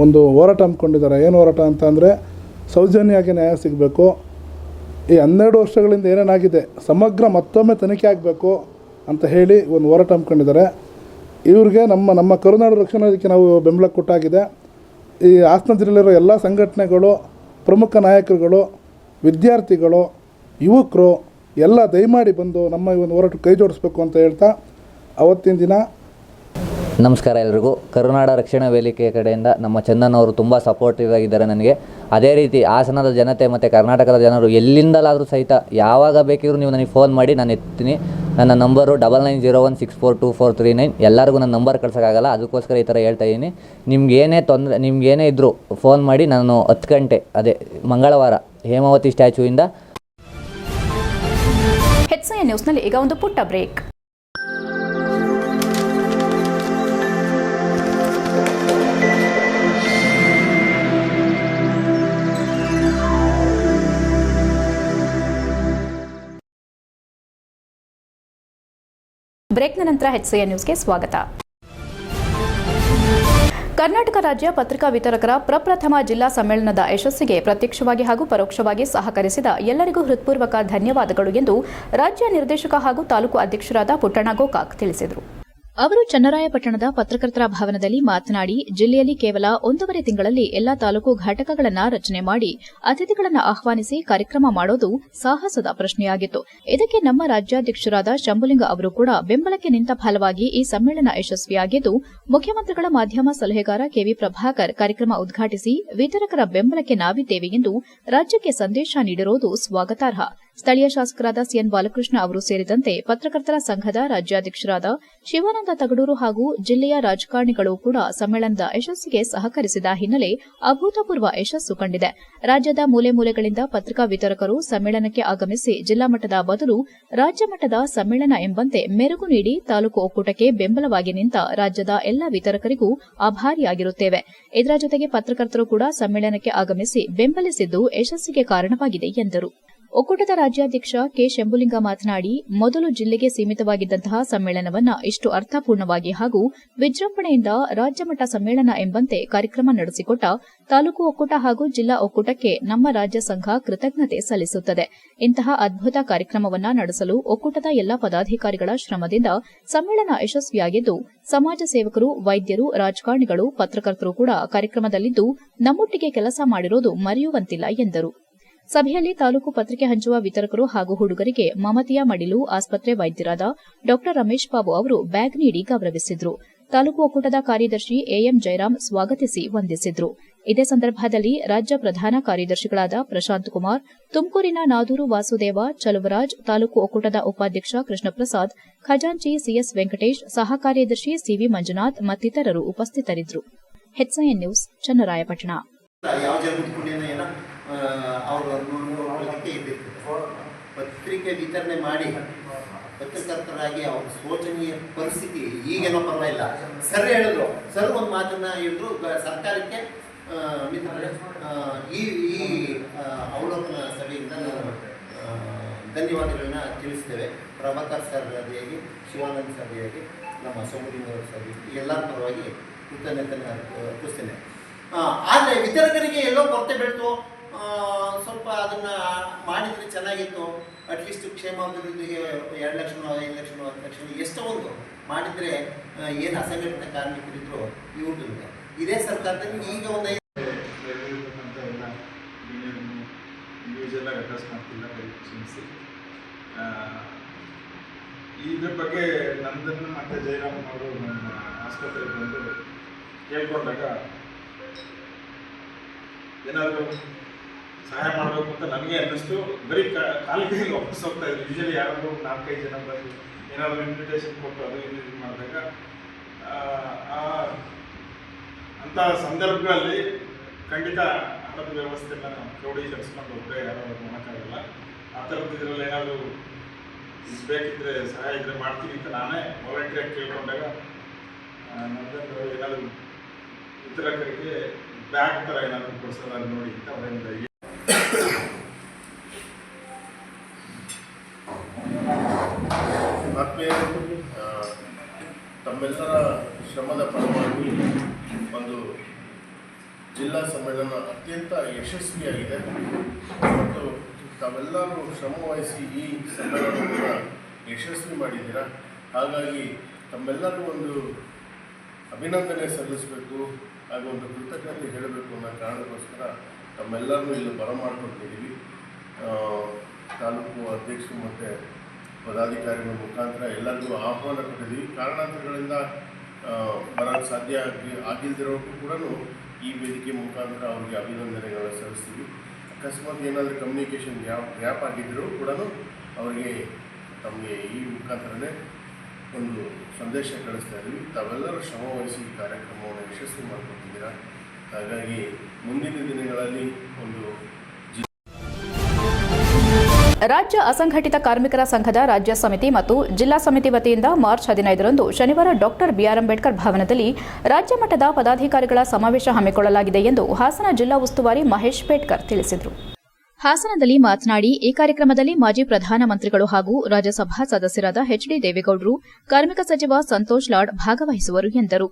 E: ಒಂದು ಹೋರಾಟ ಹಮ್ಮಿಕೊಂಡಿದ್ದಾರೆ. ಏನು ಹೋರಾಟ ಅಂತ ಅಂದರೆ ಸೌಜನ್ಯವಾಗಿ ನ್ಯಾಯ ಸಿಗಬೇಕು. ಈ ಹನ್ನೆರಡು ವರ್ಷಗಳಿಂದ ಏನೇನಾಗಿದೆ ಸಮಗ್ರ ಮತ್ತೊಮ್ಮೆ ತನಿಖೆ ಆಗಬೇಕು ಅಂತ ಹೇಳಿ ಒಂದು ಹೋರಾಟ ಹಮ್ಮಿಕೊಂಡಿದ್ದಾರೆ. ಇವ್ರಿಗೆ ನಮ್ಮ ನಮ್ಮ ಕರುನಾಡು ರಕ್ಷಣಾ ವೇದಿಕೆ ನಾವು ಬೆಂಬಲ ಕೊಟ್ಟಾಗಿದೆ. ಈ ಹಾಸನ ಜಿಲ್ಲೆಯಲ್ಲಿರೋ ಎಲ್ಲ ಸಂಘಟನೆಗಳು, ಪ್ರಮುಖ ನಾಯಕರುಗಳು, ವಿದ್ಯಾರ್ಥಿಗಳು, ಯುವಕರು ಎಲ್ಲ ದಯಮಾಡಿ ಬಂದು ನಮ್ಮ ಈ ಒಂದು ಹೋರಾಟ ಕೈ ಜೋಡಿಸ್ಬೇಕು ಅಂತ ಹೇಳ್ತಾ ಅವತ್ತಿನ ದಿನ
F: ನಮಸ್ಕಾರ ಎಲ್ರಿಗೂ. ಕರುನಾಡ ರಕ್ಷಣಾ ವೇದಿಕೆ ಕಡೆಯಿಂದ ನಮ್ಮ ಚಂದನ್ ಅವರು ತುಂಬ ಸಪೋರ್ಟಿವ್ ಆಗಿದ್ದಾರೆ ನನಗೆ. ಅದೇ ರೀತಿ ಹಾಸನದ ಜನತೆ ಮತ್ತು ಕರ್ನಾಟಕದ ಜನರು ಎಲ್ಲಿಂದಲಾದರೂ ಸಹಿತ ಯಾವಾಗ ಬೇಕಿದ್ರು ನೀವು ನನಗೆ ಫೋನ್ ಮಾಡಿ ನಾನು ಎತ್ತೀನಿ. ನನ್ನ number double nine zero one six four two four three nine ಎಲ್ಲರಿಗೂ ನನ್ನ ನಂಬರ್ ಕಳ್ಸೋಕ್ಕಾಗಲ್ಲ, ಅದಕ್ಕೋಸ್ಕರ ಈ ಥರ ಹೇಳ್ತಾ ಇದ್ದೀನಿ. ನಿಮ್ಗೆ ಏನೇ ತೊಂದರೆ, ನಿಮ್ಗೆ ಏನೇ ಇದ್ದರೂ ಫೋನ್ ಮಾಡಿ ನಾನು ಹತ್ತು ಗಂಟೆ, ಅದೇ ಮಂಗಳವಾರ ಹೇಮಾವತಿ ಸ್ಟ್ಯಾಚ್ಯೂಯಿಂದ
A: ನ್ಯೂಸ್ನಲ್ಲಿ ಈಗ ಒಂದು ಪುಟ್ಟ ಬ್ರೇಕ್ ಬ್ರೇಕ್ನ ನಂತರ ಹೆಚ್ಐಎನ್ ನ್ಯೂಸ್ಗೆ ಸ್ವಾಗತ. ಕರ್ನಾಟಕ ರಾಜ್ಯ ಪತ್ರಿಕಾ ವಿತರಕರ ಪ್ರಪ್ರಥಮ ಜಿಲ್ಲಾ ಸಮ್ಮೇಳನದ ಯಶಸ್ಸಿಗೆ ಪ್ರತ್ಯಕ್ಷವಾಗಿ ಹಾಗೂ ಪರೋಕ್ಷವಾಗಿ ಸಹಕರಿಸಿದ ಎಲ್ಲರಿಗೂ ಹೃತ್ಪೂರ್ವಕ ಧನ್ಯವಾದಗಳು ಎಂದು ರಾಜ್ಯ ನಿರ್ದೇಶಕ ಹಾಗೂ ತಾಲೂಕು ಅಧ್ಯಕ್ಷರಾದ ಪುಟ್ಟಣ್ಣ ಗೋಕಾಕ್ ತಿಳಿಸಿದರು.
B: ಅವರು ಚನ್ನರಾಯಪಟ್ಟಣದ ಪತ್ರಕರ್ತರ ಭವನದಲ್ಲಿ ಮಾತನಾಡಿ, ಜಿಲ್ಲೆಯಲ್ಲಿ ಕೇವಲ ಒಂದೂವರೆ ತಿಂಗಳಲ್ಲಿ ಎಲ್ಲಾ ತಾಲೂಕು ಘಟಕಗಳನ್ನು ರಚನೆ ಮಾಡಿ, ಅತಿಥಿಗಳನ್ನು ಆಹ್ವಾನಿಸಿ ಕಾರ್ಯಕ್ರಮ ಮಾಡೋದು ಸಾಹಸದ ಪ್ರಶ್ನೆಯಾಗಿತ್ತು. ಇದಕ್ಕೆ ನಮ್ಮ ರಾಜ್ಯಾಧ್ಯಕ್ಷರಾದ ಶಂಭುಲಿಂಗ ಅವರು ಕೂಡ ಬೆಂಬಲಕ್ಕೆ ನಿಂತ ಫಲವಾಗಿ ಈ ಸಮ್ಮೇಳನ ಯಶಸ್ವಿಯಾಗಿದ್ದು, ಮುಖ್ಯಮಂತ್ರಿಗಳ ಮಾಧ್ಯಮ ಸಲಹೆಗಾರ ಕೆವಿ ಪ್ರಭಾಕರ್ ಕಾರ್ಯಕ್ರಮ ಉದ್ಘಾಟಿಸಿ, ವಿತರಕರ ಬೆಂಬಲಕ್ಕೆ ನಾವಿದ್ದೇವೆ ಎಂದು ರಾಜ್ಯಕ್ಕೆ ಸಂದೇಶ ನೀಡಿರುವುದು ಸ್ವಾಗತಾರ್ಹ. ಸ್ಥಳೀಯ ಶಾಸಕರಾದ ಸಿಎನ್ ಬಾಲಕೃಷ್ಣ ಅವರು ಸೇರಿದಂತೆ ಪತ್ರಕರ್ತರ ಸಂಘದ ರಾಜ್ಯಾಧ್ಯಕ್ಷರಾದ ಶಿವಾನಂದ ತಗಡೂರು ಹಾಗೂ ಜಿಲ್ಲೆಯ ರಾಜಕಾರಣಿಗಳು ಕೂಡ ಸಮ್ಮೇಳನದ ಯಶಸ್ಸಿಗೆ ಸಹಕರಿಸಿದ ಹಿನ್ನೆಲೆ ಅಭೂತಪೂರ್ವ ಯಶಸ್ಸು ಕಂಡಿದೆ. ರಾಜ್ಯದ ಮೂಲೆ ಮೂಲೆಗಳಿಂದ ಪತ್ರಿಕಾ ವಿತರಕರು ಸಮ್ಮೇಳನಕ್ಕೆ ಆಗಮಿಸಿ ಜಿಲ್ಲಾ ಮಟ್ಟದ ಬದಲು ರಾಜ್ಯ ಮಟ್ಟದ ಸಮ್ಮೇಳನ ಎಂಬಂತೆ ಮೆರುಗು ನೀಡಿ ತಾಲೂಕು ಒಕ್ಕೂಟಕ್ಕೆ ಬೆಂಬಲವಾಗಿ ನಿಂತ ರಾಜ್ಯದ ಎಲ್ಲ ವಿತರಕರಿಗೂ ಆಭಾರಿಯಾಗಿರುತ್ತೇವೆ. ಇದರ ಜೊತೆಗೆ ಪತ್ರಕರ್ತರು ಕೂಡ ಸಮ್ಮೇಳನಕ್ಕೆ ಆಗಮಿಸಿ ಬೆಂಬಲಿಸಿದ್ದು ಯಶಸ್ಸಿಗೆ ಕಾರಣವಾಗಿದೆ ಎಂದರು. ಒಕ್ಕೂಟದ ರಾಜ್ಯಾಧ್ಯಕ್ಷ ಕೆ. ಶಂಭುಲಿಂಗ ಮಾತನಾಡಿ, ಮೊದಲು ಜಿಲ್ಲೆಗೆ ಸೀಮಿತವಾಗಿದ್ದಂತಹ ಸಮ್ಮೇಳನವನ್ನ ಇಷ್ಟು ಅರ್ಥಪೂರ್ಣವಾಗಿ ಹಾಗೂ ವಿಜೃಂಭಣೆಯಿಂದ ರಾಜ್ಯಮಟ್ಟ ಸಮ್ಮೇಳನ ಎಂಬಂತೆ ಕಾರ್ಯಕ್ರಮ ನಡೆಸಿಕೊಟ್ಟ ತಾಲೂಕು ಒಕ್ಕೂಟ ಹಾಗೂ ಜಿಲ್ಲಾ ಒಕ್ಕೂಟಕ್ಕೆ ನಮ್ಮ ರಾಜ್ಯ ಸಂಘ ಕೃತಜ್ಞತೆ ಸಲ್ಲಿಸುತ್ತದೆ. ಇಂತಹ ಅದ್ಭುತ ಕಾರ್ಯಕ್ರಮವನ್ನ ನಡೆಸಲು ಒಕ್ಕೂಟದ ಎಲ್ಲಾ ಪದಾಧಿಕಾರಿಗಳ ಶ್ರಮದಿಂದ ಸಮ್ಮೇಳನ ಯಶಸ್ವಿಯಾಗಿದ್ದು, ಸಮಾಜ ಸೇವಕರು, ವೈದ್ಯರು, ರಾಜಕಾರಣಿಗಳು, ಪತ್ರಕರ್ತರು ಕೂಡ ಕಾರ್ಯಕ್ರಮದಲ್ಲಿದ್ದು, ನಮ್ಮೊಟ್ಟಿಗೆ ಕೆಲಸ ಮಾಡಿರುವುದು ಮರೆಯುವಂತಿಲ್ಲ ಎಂದರು. ಸಭೆಯಲ್ಲಿ ತಾಲೂಕು ಪತ್ರಿಕೆ ಹಂಚುವ ವಿತರಕರು ಹಾಗೂ ಹುಡುಗರಿಗೆ ಮಮತೆಯ ಮಡಿಲು, ಆಸ್ಪತ್ರೆ ವೈದ್ಯರಾದ ಡಾ. ರಮೇಶ್ ಬಾಬು ಅವರು ಬ್ಯಾಗ್ ನೀಡಿ ಗೌರವಿಸಿದ್ರು. ತಾಲೂಕು ಒಕ್ಕೂಟದ ಕಾರ್ಯದರ್ಶಿ ಎಎಂ ಜಯರಾಮ್ ಸ್ವಾಗತಿಸಿ ವಂದಿಸಿದ್ರು. ಇದೇ ಸಂದರ್ಭದಲ್ಲಿ ರಾಜ್ಯ ಪ್ರಧಾನ ಕಾರ್ಯದರ್ಶಿಗಳಾದ ಪ್ರಶಾಂತ್ ಕುಮಾರ್, ತುಮಕೂರಿನ ನಾದೂರು ವಾಸುದೇವ, ಚಲುವರಾಜ್, ತಾಲೂಕು ಒಕ್ಕೂಟದ ಉಪಾಧ್ಯಕ್ಷ ಕೃಷ್ಣಪ್ರಸಾದ್, ಖಜಾಂಚಿ ಸಿಎಸ್ ವೆಂಕಟೇಶ್, ಸಹ ಕಾರ್ಯದರ್ಶಿ ಸಿವಿ ಮಂಜುನಾಥ್ ಮತ್ತಿತರರು ಉಪಸ್ಥಿತರಿದ್ದರು.
G: ಅವರು ನೋಡೋದಕ್ಕೆ ಇದ್ದಿತ್ತು ಪತ್ರಿಕೆ ವಿತರಣೆ ಮಾಡಿ ಪತ್ರಕರ್ತರಾಗಿ ಅವ್ರ ಶೋಚನೀಯ ಪರಿಸ್ಥಿತಿ ಈಗೇನೋ ಪರವಾಗಿಲ್ಲ. ಸರ್ ಹೇಳಿದ್ರು. ಸರ್ ಒಂದು ಮಾತನ್ನ ಹೇಳಿದ್ರು ಸರ್ಕಾರಕ್ಕೆ ಈ ಈ ಅವಲೋಕನ ಸಭೆಯಿಂದ ನಾನು ಧನ್ಯವಾದಗಳನ್ನ ತಿಳಿಸ್ತೇವೆ. ಪ್ರಭಾಕರ್ ಸರ್ ಅದಿಯಾಗಿ ಶಿವಾನಂದ್ ಸಭೆಯಾಗಿ, ನಮ್ಮ ಸೋಮಲಿಂಗರ ಸಭೆ ಎಲ್ಲರ ಪರವಾಗಿ ಕೃತಜ್ಞತೆಯನ್ನು ಅರ್ಪಿಸ್ತೇನೆ. ಆದರೆ ವಿತರಕರಿಗೆ ಎಲ್ಲೋ ಕೊರತೆ ಬೀಳ್ತು. ಸ್ವಲ್ಪ ಅದನ್ನ ಮಾಡಿದ್ರೆ ಚೆನ್ನಾಗಿತ್ತು. ಅಟ್ಲೀಸ್ಟ್ ಕ್ಷೇಮಾಭಿವೃದ್ಧಿಗೆ ಎರಡು ಲಕ್ಷನೋ, ಐದು ಲಕ್ಷನೋ, ಹತ್ತು ಲಕ್ಷ ಎಷ್ಟೋ ಒಂದು ಮಾಡಿದ್ರೆ ಏನು ಅಸಂಘಟಿತ ಕಾರ್ಮಿಕರಿದ್ರು ಇವ್ರಿಗೆ ಇದೇ ಸರ್ಕಾರದಲ್ಲಿ ಈಗ ಒಂದು
H: ಅಡ್ರೆಸ್ ಮಾಡ್ತಿಲ್ಲ ಇದ್ರ ಬಗ್ಗೆ ನಂದನ್ನು ಮತ್ತೆ ಜಯರಾಮ್ ಅವರು ನಮ್ಮ ಆಸ್ಪತ್ರೆಗೆ ಬಂದು ಕೇಳ್ಕೊಂಡಾಗ ಏನಾದರೂ ಸಹಾಯ ಮಾಡಬೇಕು ಅಂತ ನನಗೆ ಅನ್ನಿಸ್ತು. ಬರೀ ಕಾಲಿಗೆ ವಾಪಸ್ ಹೋಗ್ತಾ ಇದ್ರು ಯೂಶಲಿ ಯಾರಾದರೂ ನಾಲ್ಕೈದು ಜನ ಬಂದು ಏನಾದರೂ ಇನ್ವಿಟೇಷನ್ ಕೊಟ್ಟು ಅದು ಇದು ಇದು ಮಾಡಿದಾಗ ಅಂಥ ಸಂದರ್ಭಗಳಲ್ಲಿ ಖಂಡಿತ ಹಣದ ವ್ಯವಸ್ಥೆನ ನಾವು ಕ್ರೋಢೀಕರಿಸ್ಕೊಂಡು ಒಬ್ಬರೇ ಯಾರೋ ಮಾಡೋಕ್ಕಾಗಲ್ಲ ಆ ಥರದ್ದು ಇದರಲ್ಲಿ ಏನಾದರೂ ಬೇಕಿದ್ರೆ ಸಹಾಯ ಇದ್ರೆ ಮಾಡ್ತೀನಿ ಅಂತ ನಾನೇ ವಾಲಂಟಿಯರ್ ಕೇಳ್ಕೊಂಡಾಗ ಆ, ಏನಾದರೂ ವಿತರಕರಿಗೆ ಬ್ಯಾಗ್ ಥರ ಏನಾದರೂ ಕೊಡ್ಸೋದಾದ್ರು ನೋಡಿ ಅಂತ ಅವರಿಂದ
I: ಆತ್ಮೀಯರು ತಮ್ಮೆಲ್ಲರ ಶ್ರಮದ ಫಲವಾಗಿ ಒಂದು ಜಿಲ್ಲಾ ಸಮ್ಮೇಳನ ಅತ್ಯಂತ ಯಶಸ್ವಿಯಾಗಿದೆ. ಮತ್ತು ತಾವೆಲ್ಲರೂ ಶ್ರಮವಹಿಸಿ ಈ ಸಮ್ಮೇಳನವನ್ನು ಯಶಸ್ವಿ ಮಾಡಿದ್ದೀರಾ? ಹಾಗಾಗಿ ತಮ್ಮೆಲ್ಲರೂ ಒಂದು ಅಭಿನಂದನೆ ಸಲ್ಲಿಸಬೇಕು ಹಾಗೂ ಒಂದು ಕೃತಜ್ಞತೆ ಹೇಳಬೇಕು ಅನ್ನೋ ಕಾರಣಕ್ಕೋಸ್ಕರ ತಮ್ಮೆಲ್ಲರನ್ನೂ ಇಲ್ಲಿ ಬರಮಾಡ್ಕೊಳ್ತಿದ್ದೀವಿ ಆ, ತಾಲೂಕು ಅಧ್ಯಕ್ಷರು ಮತ್ತು ಪದಾಧಿಕಾರಿಗಳ ಮುಖಾಂತರ ಎಲ್ಲರಿಗೂ ಆಹ್ವಾನ ಕೊಟ್ಟಿದ್ದೀವಿ. ಕಾರಣಾಂತರಗಳಿಂದ ಬರೋಕ್ಕೆ ಸಾಧ್ಯ ಆಗಿ ಆಗಿಲ್ದಿರೋಕ್ಕೂ ಕೂಡ ಈ ವೇದಿಕೆ ಮುಖಾಂತರ ಅವರಿಗೆ ಅಭಿನಂದನೆಗಳನ್ನು ಸಲ್ಲಿಸ್ತೀವಿ. ಅಕಸ್ಮಾತ್ ಏನಾದರೂ ಕಮ್ಯುನಿಕೇಷನ್ ಗ್ಯಾಪ್ ಗ್ಯಾಪ್ ಆಗಿದ್ದರೂ ಕೂಡ ಅವರಿಗೆ ತಮಗೆ ಈ ಮುಖಾಂತರನೇ ಒಂದು ಸಂದೇಶ ಕಳಿಸ್ತಾ ಇದ್ದೀವಿ. ತಾವೆಲ್ಲರೂ ಶ್ರಮವಹಿಸಿ ಈ ಕಾರ್ಯಕ್ರಮವನ್ನು ಯಶಸ್ವಿ ಮಾಡ್ಕೊತಿದ್ದೀರಾ ಹಾಗಾಗಿ ಮುಂದಿನ ದಿನಗಳಲ್ಲಿ ಒಂದು
A: ರಾಜ್ಯ ಅಸಂಘಟಿತ ಕಾರ್ಮಿಕರ ಸಂಘದ ರಾಜ್ಯ ಸಮಿತಿ ಮತ್ತು ಜಿಲ್ಲಾ ಸಮಿತಿ ವತಿಯಿಂದ ಮಾರ್ಚ್ ಹದಿನೈದರಂದು ಶನಿವಾರ ಡಾಕ್ಟರ್ ಬಿಆರ್ ಅಂಬೇಡ್ಕರ್ ಭವನದಲ್ಲಿ ರಾಜ್ಯ ಮಟ್ಟದ ಪದಾಧಿಕಾರಿಗಳ ಸಮಾವೇಶ ಹಮ್ಮಿಕೊಳ್ಳಲಾಗಿದೆ ಎಂದು ಹಾಸನ ಜಿಲ್ಲಾ ಉಸ್ತುವಾರಿ ಮಹೇಶ್ ಪೇಟ್ಕರ್ ತಿಳಿಸಿದರು.
B: ಹಾಸನದಲ್ಲಿ ಮಾತನಾಡಿ, ಈ ಕಾರ್ಯಕ್ರಮದಲ್ಲಿ ಮಾಜಿ ಪ್ರಧಾನಮಂತ್ರಿಗಳು ಹಾಗೂ ರಾಜ್ಯಸಭಾ ಸದಸ್ಯರಾದ ಎಚ್ಡಿ ದೇವೇಗೌಡರು, ಕಾರ್ಮಿಕ ಸಚಿವ ಸಂತೋಷ್ ಲಾಡ್ ಭಾಗವಹಿಸುವರು ಎಂದರು.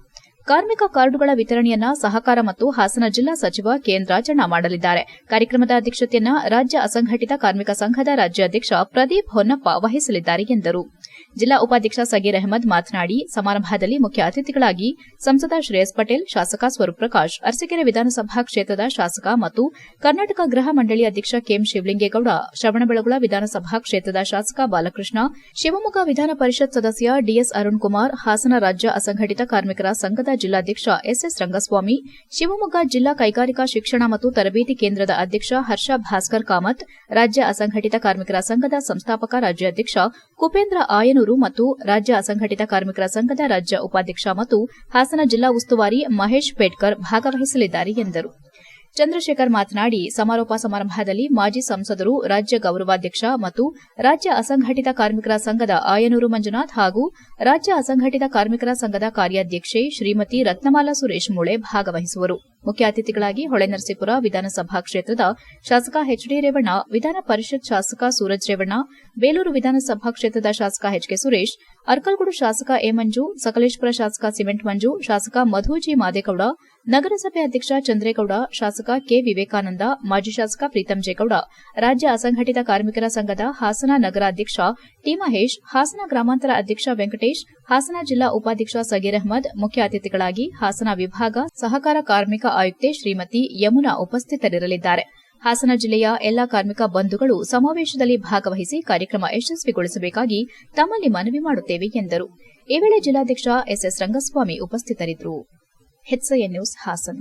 B: ಕಾರ್ಮಿಕ ಕಾರ್ಡುಗಳ ವಿತರಣೆಯನ್ನ ಸಹಕಾರ ಮತ್ತು ಹಾಸನ ಜಿಲ್ಲಾ ಸಚಿವ ಕೆಎನ್ ಮಾಡಲಿದ್ದಾರೆ. ಕಾರ್ಯಕ್ರಮದ ಅಧ್ಯಕ್ಷತೆಯನ್ನ ರಾಜ್ಯ ಅಸಂಘಟಿತ ಕಾರ್ಮಿಕ ಸಂಘದ ರಾಜ್ಯಾಧ್ಯಕ್ಷ ಪ್ರದೀಪ್ ಹೊನ್ನಪ್ಪ ವಹಿಸಲಿದ್ದಾರೆ ಎಂದರು. ಜಿಲ್ಲಾ ಉಪಾಧ್ಯಕ್ಷ ಸಗೀರ್ ಅಹಮದ್ ಮಾತನಾಡಿ, ಸಮಾರಂಭದಲ್ಲಿ ಮುಖ್ಯ ಅತಿಥಿಗಳಾಗಿ ಸಂಸದ ಶ್ರೇಯಸ್ ಪಟೇಲ್, ಶಾಸಕ ಸ್ವರೂಪ್ ಪ್ರಕಾಶ್ ಅರಸೀಕೆರೆ ವಿಧಾನಸಭಾ ಕ್ಷೇತ್ರದ ಶಾಸಕ ಮತ್ತು ಕರ್ನಾಟಕ ಗೃಹ ಮಂಡಳಿ ಅಧ್ಯಕ್ಷ ಕೆಎಂ ಶಿವಲಿಂಗೇಗೌಡ ಶ್ರವಣಬೆಳಗೊಳ ವಿಧಾನಸಭಾ ಕ್ಷೇತ್ರದ ಶಾಸಕ ಬಾಲಕೃಷ್ಣ, ಶಿವಮೊಗ್ಗ ವಿಧಾನ ಪರಿಷತ್ ಸದಸ್ಯ ಡಿಎಸ್ ಅರುಣ್ ಕುಮಾರ್ ಹಾಸನ ರಾಜ್ಯ ಅಸಂಘಟಿತ ಕಾರ್ಮಿಕರ ಸಂಘದ ಜಿಲ್ಲಾಧ್ಯಕ್ಷ ಎಸ್ಎಸ್ ರಂಗಸ್ವಾಮಿ, ಶಿವಮೊಗ್ಗ ಜಿಲ್ಲಾ ಕೈಗಾರಿಕಾ ಶಿಕ್ಷಣ ಮತ್ತು ತರಬೇತಿ ಕೇಂದ್ರದ ಅಧ್ಯಕ್ಷ ಹರ್ಷ ಭಾಸ್ಕರ್ ಕಾಮತ್, ರಾಜ್ಯ ಅಸಂಘಟಿತ ಕಾರ್ಮಿಕರ ಸಂಘದ ಸಂಸ್ಥಾಪಕ ರಾಜ್ಯಾಧ್ಯಕ್ಷ ಕುಪೇಂದ್ರ ಆಯನೂರು ಮತ್ತು ರಾಜ್ಯ ಅಸಂಘಟಿತ ಕಾರ್ಮಿಕರ ಸಂಘದ ರಾಜ್ಯ ಉಪಾಧ್ಯಕ್ಷ ಮತ್ತು ಹಾಸನ ಜಿಲ್ಲಾ ಉಸ್ತುವಾರಿ ಮಹೇಶ್ ಪೇಟ್ಕರ್ ಭಾಗವಹಿಸಲಿದ್ದಾರೆ ಎಂದರು. ಚಂದ್ರಶೇಖರ್ ಮಾತನಾಡಿ, ಸಮಾರೋಪ ಸಮಾರಂಭದಲ್ಲಿ ಮಾಜಿ ಸಂಸದರು, ರಾಜ್ಯ ಗೌರವಾಧ್ಯಕ್ಷ ಮತ್ತು ರಾಜ್ಯ ಅಸಂಘಟಿತ ಕಾರ್ಮಿಕರ ಸಂಘದ ಆಯನೂರು ಮಂಜುನಾಥ್ ಹಾಗೂ ರಾಜ್ಯ ಅಸಂಘಟಿತ ಕಾರ್ಮಿಕರ ಸಂಘದ ಕಾರ್ಯಾಧ್ಯಕ್ಷೆ ಶ್ರೀಮತಿ ರತ್ನಮಾಲಾ ಸುರೇಶ್ ಮುಳೆ ಭಾಗವಹಿಸುವರು. ಮುಖ್ಯ ಅತಿಥಿಗಳಾಗಿ ಹೊಳೆನರಸೀಪುರ ವಿಧಾನಸಭಾ ಕ್ಷೇತ್ರದ ಶಾಸಕ ಎಚ್ಡಿ ರೇವಣ್ಣ, ವಿಧಾನ ಪರಿಷತ್ ಶಾಸಕ ಸೂರಜ್ ರೇವಣ್ಣ, ಬೇಲೂರು ವಿಧಾನಸಭಾ ಕ್ಷೇತ್ರದ ಶಾಸಕ ಎಚ್ಕೆ ಸುರೇಶ್, ಅರ್ಕಲ್ಗೂಡು ಶಾಸಕ ಎ ಮಂಜು, ಸಕಲೇಶ್ಪುರ ಶಾಸಕ ಸಿಮೆಂಟ್ ಮಂಜು, ಶಾಸಕ ಮಧುಜಿ ಮಾದೇಗೌಡ ನಗರಸಭೆ ಅಧ್ಯಕ್ಷ ಚಂದ್ರೇಗೌಡ, ಶಾಸಕ ಕೆ. ವಿವೇಕಾನಂದ, ಮಾಜಿ ಶಾಸಕ ಪ್ರೀತಂ ಜೇಗೌಡ, ರಾಜ್ಯ ಅಸಂಘಟಿತ ಕಾರ್ಮಿಕರ ಸಂಘದ ಹಾಸನ ನಗರಾಧ್ಯಕ್ಷ ಟಿ. ಮಹೇಶ್, ಹಾಸನ ಗ್ರಾಮಾಂತರ ಅಧ್ಯಕ್ಷ ವೆಂಕಟೇಶ್, ಹಾಸನ ಜಿಲ್ಲಾ ಉಪಾಧ್ಯಕ್ಷ ಸಗೀರ್ ಅಹಮದ್, ಮುಖ್ಯ ಅತಿಥಿಗಳಾಗಿ ಹಾಸನ ವಿಭಾಗ ಸಹಕಾರ ಕಾರ್ಮಿಕ ಆಯುಕ್ತೆ ಶ್ರೀಮತಿ ಯಮುನಾ ಉಪಸ್ಥಿತರಿರಲಿದ್ದಾರೆ. ಹಾಸನ ಜಿಲ್ಲೆಯ ಎಲ್ಲಾ ಕಾರ್ಮಿಕ ಬಂಧುಗಳು ಸಮಾವೇಶದಲ್ಲಿ ಭಾಗವಹಿಸಿ ಕಾರ್ಯಕ್ರಮ ಯಶಸ್ವಿಗೊಳಿಸಬೇಕಾಗಿ ತಮ್ಮಲ್ಲಿ ಮನವಿ ಮಾಡುತ್ತೇವೆ ಎಂದರು. ಈ ವೇಳೆ ಜಿಲ್ಲಾಧ್ಯಕ್ಷ ಎಸ್ಎಸ್ ರಂಗಸ್ವಾಮಿ ಉಪಸ್ಥಿತರಿದ್ದರು. H I N news Hassan.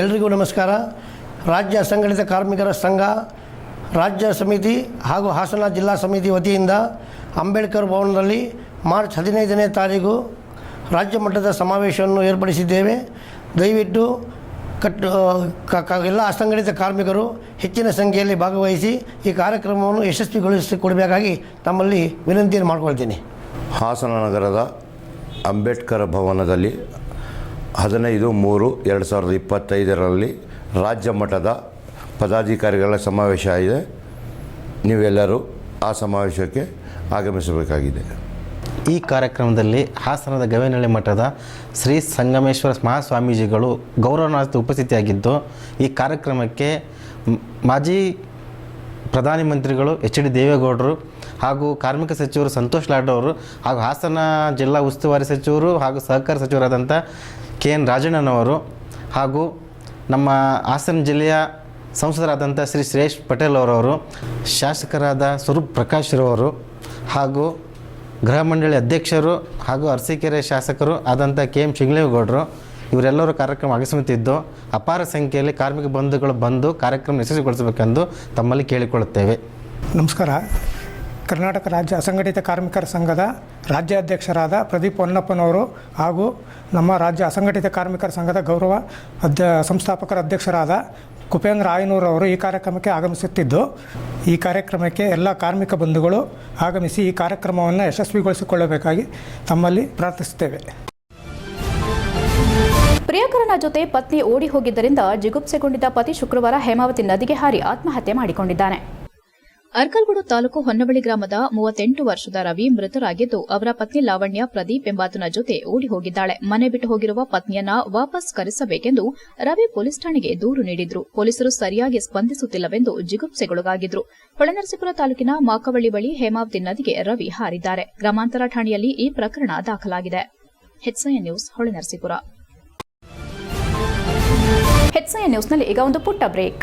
J: ಎಲ್ರಿಗೂ ನಮಸ್ಕಾರ. ರಾಜ್ಯ ಸಂಘಟಿತ ಕಾರ್ಮಿಕರ ಸಂಘ ರಾಜ್ಯ ಸಮಿತಿ ಹಾಗೂ ಹಾಸನ ಜಿಲ್ಲಾ ಸಮಿತಿ ವತಿಯಿಂದ ಅಂಬೇಡ್ಕರ್ ಭವನದಲ್ಲಿ ಮಾರ್ಚ್ ಹದಿನೈದನೇ ತಾರೀಕು ರಾಜ್ಯ ಮಟ್ಟದ ಸಮಾವೇಶವನ್ನು ಏರ್ಪಡಿಸಿದ್ದೇವೆ. ದಯವಿಟ್ಟು ಕಟ್ ಎಲ್ಲ ಅಸಂಘಟಿತ ಕಾರ್ಮಿಕರು ಹೆಚ್ಚಿನ ಸಂಖ್ಯೆಯಲ್ಲಿ ಭಾಗವಹಿಸಿ ಈ ಕಾರ್ಯಕ್ರಮವನ್ನು ಯಶಸ್ವಿಗೊಳಿಸಿಕೊಡಬೇಕಾಗಿ ತಮ್ಮಲ್ಲಿ ವಿನಂತಿಯನ್ನು ಮಾಡಿಕೊಳ್ತೀನಿ.
K: ಹಾಸನ ನಗರದ ಅಂಬೇಡ್ಕರ್ ಭವನದಲ್ಲಿ ಹದಿನೈದು, ಮೂರು, ಎರಡು ಸಾವಿರದ ಇಪ್ಪತ್ತೈದರಲ್ಲಿ ರಾಜ್ಯ ಮಟ್ಟದ ಪದಾಧಿಕಾರಿಗಳ ಸಮಾವೇಶ ಇದೆ ನೀವೆಲ್ಲರೂ ಆ ಸಮಾವೇಶಕ್ಕೆ ಆಗಮಿಸಬೇಕಾಗಿದೆ.
L: ಈ ಕಾರ್ಯಕ್ರಮದಲ್ಲಿ ಹಾಸನದ ಗವೇನಹಳ್ಳಿ ಮಠದ ಶ್ರೀ ಸಂಗಮೇಶ್ವರ ಮಹಾಸ್ವಾಮೀಜಿಗಳು ಗೌರವನಾಥ ಉಪಸ್ಥಿತಿಯಾಗಿದ್ದು, ಈ ಕಾರ್ಯಕ್ರಮಕ್ಕೆ ಮಾಜಿ ಪ್ರಧಾನಿ ಮಂತ್ರಿಗಳು ಎಚ್ ಡಿ ದೇವೇಗೌಡರು ಹಾಗೂ ಕಾರ್ಮಿಕ ಸಚಿವರು ಸಂತೋಷ್ ಲಾಡ್ ಅವರು ಹಾಗೂ ಹಾಸನ ಜಿಲ್ಲಾ ಉಸ್ತುವಾರಿ ಸಚಿವರು ಹಾಗೂ ಸಹಕಾರ ಸಚಿವರಾದಂಥ ಕೆ ಎನ್ ರಾಜಣ್ಣನವರು ಹಾಗೂ ನಮ್ಮ ಹಾಸನ ಜಿಲ್ಲೆಯ ಸಂಸದರಾದಂಥ ಶ್ರೀ ಶ್ರೇಷ್ ಪಟೇಲ್ ಅವರವರು, ಶಾಸಕರಾದ ಸ್ವರೂಪ್ ಪ್ರಕಾಶ್ ರವರು ಹಾಗೂ ಗೃಹ ಮಂಡಳಿ ಅಧ್ಯಕ್ಷರು ಹಾಗೂ ಅರಸೀಕೆರೆ ಶಾಸಕರು ಆದಂಥ ಕೆ ಎಂ ಶಿಂಗ್ಲೇಗೌಡರು, ಇವರೆಲ್ಲರೂ ಕಾರ್ಯಕ್ರಮ ಆಗಮಿಸುತ್ತಿದ್ದು, ಅಪಾರ ಸಂಖ್ಯೆಯಲ್ಲಿ ಕಾರ್ಮಿಕ ಬಂಧುಗಳು ಬಂದು ಕಾರ್ಯಕ್ರಮ ಯಶಸ್ವಿಗೊಳಿಸಬೇಕೆಂದು ತಮ್ಮಲ್ಲಿ ಕೇಳಿಕೊಳ್ಳುತ್ತೇವೆ.
M: ನಮಸ್ಕಾರ. ಕರ್ನಾಟಕ ರಾಜ್ಯ ಅಸಂಘಟಿತ ಕಾರ್ಮಿಕರ ಸಂಘದ ರಾಜ್ಯಾಧ್ಯಕ್ಷರಾದ ಪ್ರದೀಪ್ ಹೊನ್ನಪ್ಪನವರು ಹಾಗೂ ನಮ್ಮ ರಾಜ್ಯ ಅಸಂಘಟಿತ ಕಾರ್ಮಿಕರ ಸಂಘದ ಗೌರವ ಅಧ್ಯ ಸಂಸ್ಥಾಪಕರ ಅಧ್ಯಕ್ಷರಾದ ಕುಪೇಂದ್ರ ಆಯನೂರ್ ಅವರು ಈ ಕಾರ್ಯಕ್ರಮಕ್ಕೆ ಆಗಮಿಸುತ್ತಿದ್ದು, ಈ ಕಾರ್ಯಕ್ರಮಕ್ಕೆ ಎಲ್ಲ ಕಾರ್ಮಿಕ ಬಂಧುಗಳು ಆಗಮಿಸಿ ಈ ಕಾರ್ಯಕ್ರಮವನ್ನು ಯಶಸ್ವಿಗೊಳಿಸಿಕೊಳ್ಳಬೇಕಾಗಿ ತಮ್ಮಲ್ಲಿ ಪ್ರಾರ್ಥಿಸುತ್ತೇವೆ.
A: ಪ್ರಿಯಕರನ ಜೊತೆ ಪತ್ನಿ ಓಡಿ ಹೋಗಿದ್ದರಿಂದ ಜಿಗುಪ್ಸೆಗೊಂಡಿದ್ದ ಪತಿ ಶುಕ್ರವಾರ ಹೇಮಾವತಿ ನದಿಗೆ ಹಾರಿ ಆತ್ಮಹತ್ಯೆ ಮಾಡಿಕೊಂಡಿದ್ದಾನೆ.
B: ಅರ್ಕಲ್ಗೂಡು ತಾಲೂಕು ಹೊನ್ನಬಳಿ ಗ್ರಾಮದ ಮೂವತ್ತೆಂಟು ವರ್ಷದ ರವಿ ಮೃತರಾಗಿದ್ದು, ಅವರ ಪತ್ನಿ ಲಾವಣ್ಯ ಪ್ರದೀಪ್ ಎಂಬಾತನ ಜೊತೆ ಓಡಿ ಹೋಗಿದ್ದಾಳೆ. ಮನೆ ಬಿಟ್ಟು ಹೋಗಿರುವ ಪತ್ನಿಯನ್ನ ವಾಪಸ್ ಕರೆಸಬೇಕೆಂದು ರವಿ ಪೊಲೀಸ್ ಠಾಣೆಗೆ ದೂರು ನೀಡಿದ್ರು. ಪೊಲೀಸರು ಸರಿಯಾಗಿ ಸ್ಪಂದಿಸುತ್ತಿಲ್ಲವೆಂದು ಜಿಗುಪ್ಸೆಗೊಳಗಾಗಿದ್ರು. ಹೊಳೆನರಸೀಪುರ ತಾಲೂಕಿನ ಮಾಕವಳ್ಳಿ ಬಳಿ ಹೇಮಾವತಿ ನದಿಗೆ ರವಿ ಹಾರಿದ್ದಾರೆ. ಗ್ರಾಮಾಂತರ ಠಾಣೆಯಲ್ಲಿ ಈ ಪ್ರಕರಣ ದಾಖಲಾಗಿದೆ. ನ್ಯೂಸ್, ಹೊಳೆನರಸೀಪುರ.
A: ನ್ಯೂಸ್ನಲ್ಲಿ ಈಗ ಒಂದು ಪುಟ್ಟ ಬ್ರೇಕ್.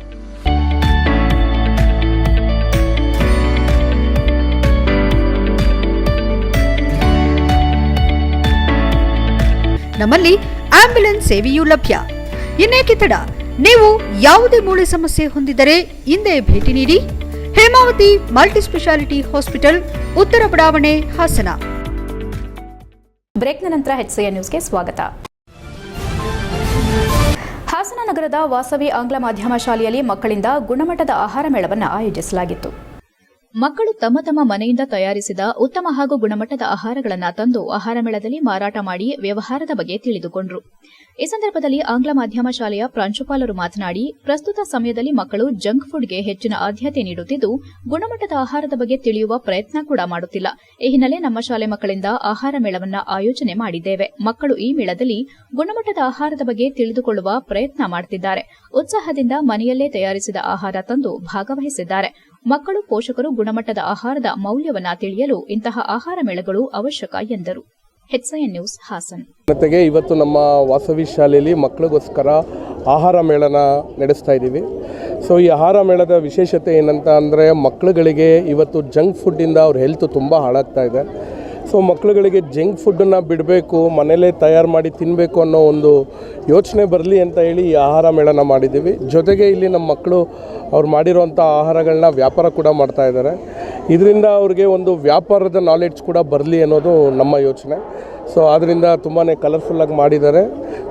N: ನಮ್ಮಲ್ಲಿ ಆಂಬ್ಯುಲೆನ್ಸ್ ಸೇವೆಯೂ ಲಭ್ಯ. ಇನ್ನೇಕೆ ತಡ? ನೀವು ಯಾವುದೇ ಮೂಳೆ ಸಮಸ್ಯೆ ಹೊಂದಿದರೆ ಹಿಂದೆ ಭೇಟಿ ನೀಡಿ. ಹೇಮಾವತಿ ಮಲ್ಟಿ ಸ್ಪೆಷಾಲಿಟಿ ಹಾಸ್ಪಿಟಲ್, ಉತ್ತರ ಬಡಾವಣೆ, ಹಾಸನ.
A: ಬ್ರೇಕ್ನ ನಂತರ ಹೆಚ್ಐಎನ್ ನ್ಯೂಸ್ಗೆ ಸ್ವಾಗತ. ಹಾಸನ ನಗರದ ವಾಸವಿ ಆಂಗ್ಲ ಮಾಧ್ಯಮ ಶಾಲೆಯಲ್ಲಿ ಮಕ್ಕಳಿಂದ ಗುಣಮಟ್ಟದ ಆಹಾರ ಮೇಳವನ್ನು ಆಯೋಜಿಸಲಾಗಿತ್ತು.
B: ಮಕ್ಕಳು ತಮ್ಮ ತಮ್ಮ ಮನೆಯಿಂದ ತಯಾರಿಸಿದ ಉತ್ತಮ ಹಾಗೂ ಗುಣಮಟ್ಟದ ಆಹಾರಗಳನ್ನು ತಂದು ಆಹಾರ ಮೇಳದಲ್ಲಿ ಮಾರಾಟ ಮಾಡಿ ವ್ಯವಹಾರದ ಬಗ್ಗೆ ತಿಳಿದುಕೊಂಡರು. ಈ ಸಂದರ್ಭದಲ್ಲಿ ಆಂಗ್ಲ ಮಾಧ್ಯಮ ಶಾಲೆಯ ಪ್ರಾಂಶುಪಾಲರು ಮಾತನಾಡಿ, ಪ್ರಸ್ತುತ ಸಮಯದಲ್ಲಿ ಮಕ್ಕಳು ಜಂಕ್ ಫುಡ್ಗೆ ಹೆಚ್ಚಿನ ಆದ್ಯತೆ ನೀಡುತ್ತಿದ್ದು, ಗುಣಮಟ್ಟದ ಆಹಾರದ ಬಗ್ಗೆ ತಿಳಿಯುವ ಪ್ರಯತ್ನ ಕೂಡ ಮಾಡುತ್ತಿಲ್ಲ. ಈ ಹಿನ್ನೆಲೆ ನಮ್ಮ ಶಾಲೆ ಮಕ್ಕಳಿಂದ ಆಹಾರ ಮೇಳವನ್ನು ಆಯೋಜನೆ ಮಾಡಿದ್ದೇವೆ. ಮಕ್ಕಳು ಈ ಮೇಳದಲ್ಲಿ ಗುಣಮಟ್ಟದ ಆಹಾರದ ಬಗ್ಗೆ ತಿಳಿದುಕೊಳ್ಳುವ ಪ್ರಯತ್ನ ಮಾಡುತ್ತಿದ್ದಾರೆ ಉತ್ಸಾಹದಿಂದ ಮನೆಯಲ್ಲೇ ತಯಾರಿಸಿದ ಆಹಾರ ತಂದು ಭಾಗವಹಿಸಿದ್ದಾರೆ. ಮಕ್ಕಳು ಪೋಷಕರು ಗುಣಮಟ್ಟದ ಆಹಾರದ ಮೌಲ್ಯವನ್ನ ತಿಳಿಯಲು ಇಂತಹ ಆಹಾರ ಮೇಳಗಳು ಅವಶ್ಯಕ ಎಂದರು. ನ್ಯೂಸ್ ಹಾಸನ್.
O: ಜೊತೆಗೆ ಇವತ್ತು ನಮ್ಮ ವಾಸವಿ ಶಾಲೆಯಲ್ಲಿ ಮಕ್ಕಳಿಗೋಸ್ಕರ ಆಹಾರ ಮೇಳನ ನಡೆಸ್ತಾ ಇದ್ದೀವಿ. ಸೊ ಈ ಆಹಾರ ಮೇಳದ ವಿಶೇಷತೆ ಏನಂತ ಅಂದರೆ ಮಕ್ಕಳುಗಳಿಗೆ ಇವತ್ತು ಜಂಕ್ ಫುಡ್ಡಿಂದ ಅವ್ರ ಹೆಲ್ತ್ ತುಂಬ ಹಾಳಾಗ್ತಾ ಇದೆ. ಸೊ ಮಕ್ಕಳುಗಳಿಗೆ ಜಂಕ್ ಫುಡ್ಡನ್ನು ಬಿಡಬೇಕು, ಮನೆಯಲ್ಲೇ ತಯಾರು ಮಾಡಿ ತಿನ್ನಬೇಕು ಅನ್ನೋ ಒಂದು ಯೋಚನೆ ಬರಲಿ ಅಂತ ಹೇಳಿ ಈ ಆಹಾರ ಮೇಳನ ಮಾಡಿದ್ದೀವಿ. ಜೊತೆಗೆ ಇಲ್ಲಿ ನಮ್ಮ ಮಕ್ಕಳು ಅವ್ರು ಮಾಡಿರೋಂಥ ಆಹಾರಗಳನ್ನ ವ್ಯಾಪಾರ ಕೂಡ ಮಾಡ್ತಾ ಇದ್ದಾರೆ. ಇದರಿಂದ ಅವ್ರಿಗೆ ಒಂದು ವ್ಯಾಪಾರದ ನಾಲೆಡ್ಜ್ ಕೂಡ ಬರಲಿ ಅನ್ನೋದು ನಮ್ಮ ಯೋಚನೆ. ಸೊ ಆದ್ದರಿಂದ ತುಂಬಾ ಕಲರ್ಫುಲ್ಲಾಗಿ ಮಾಡಿದ್ದಾರೆ.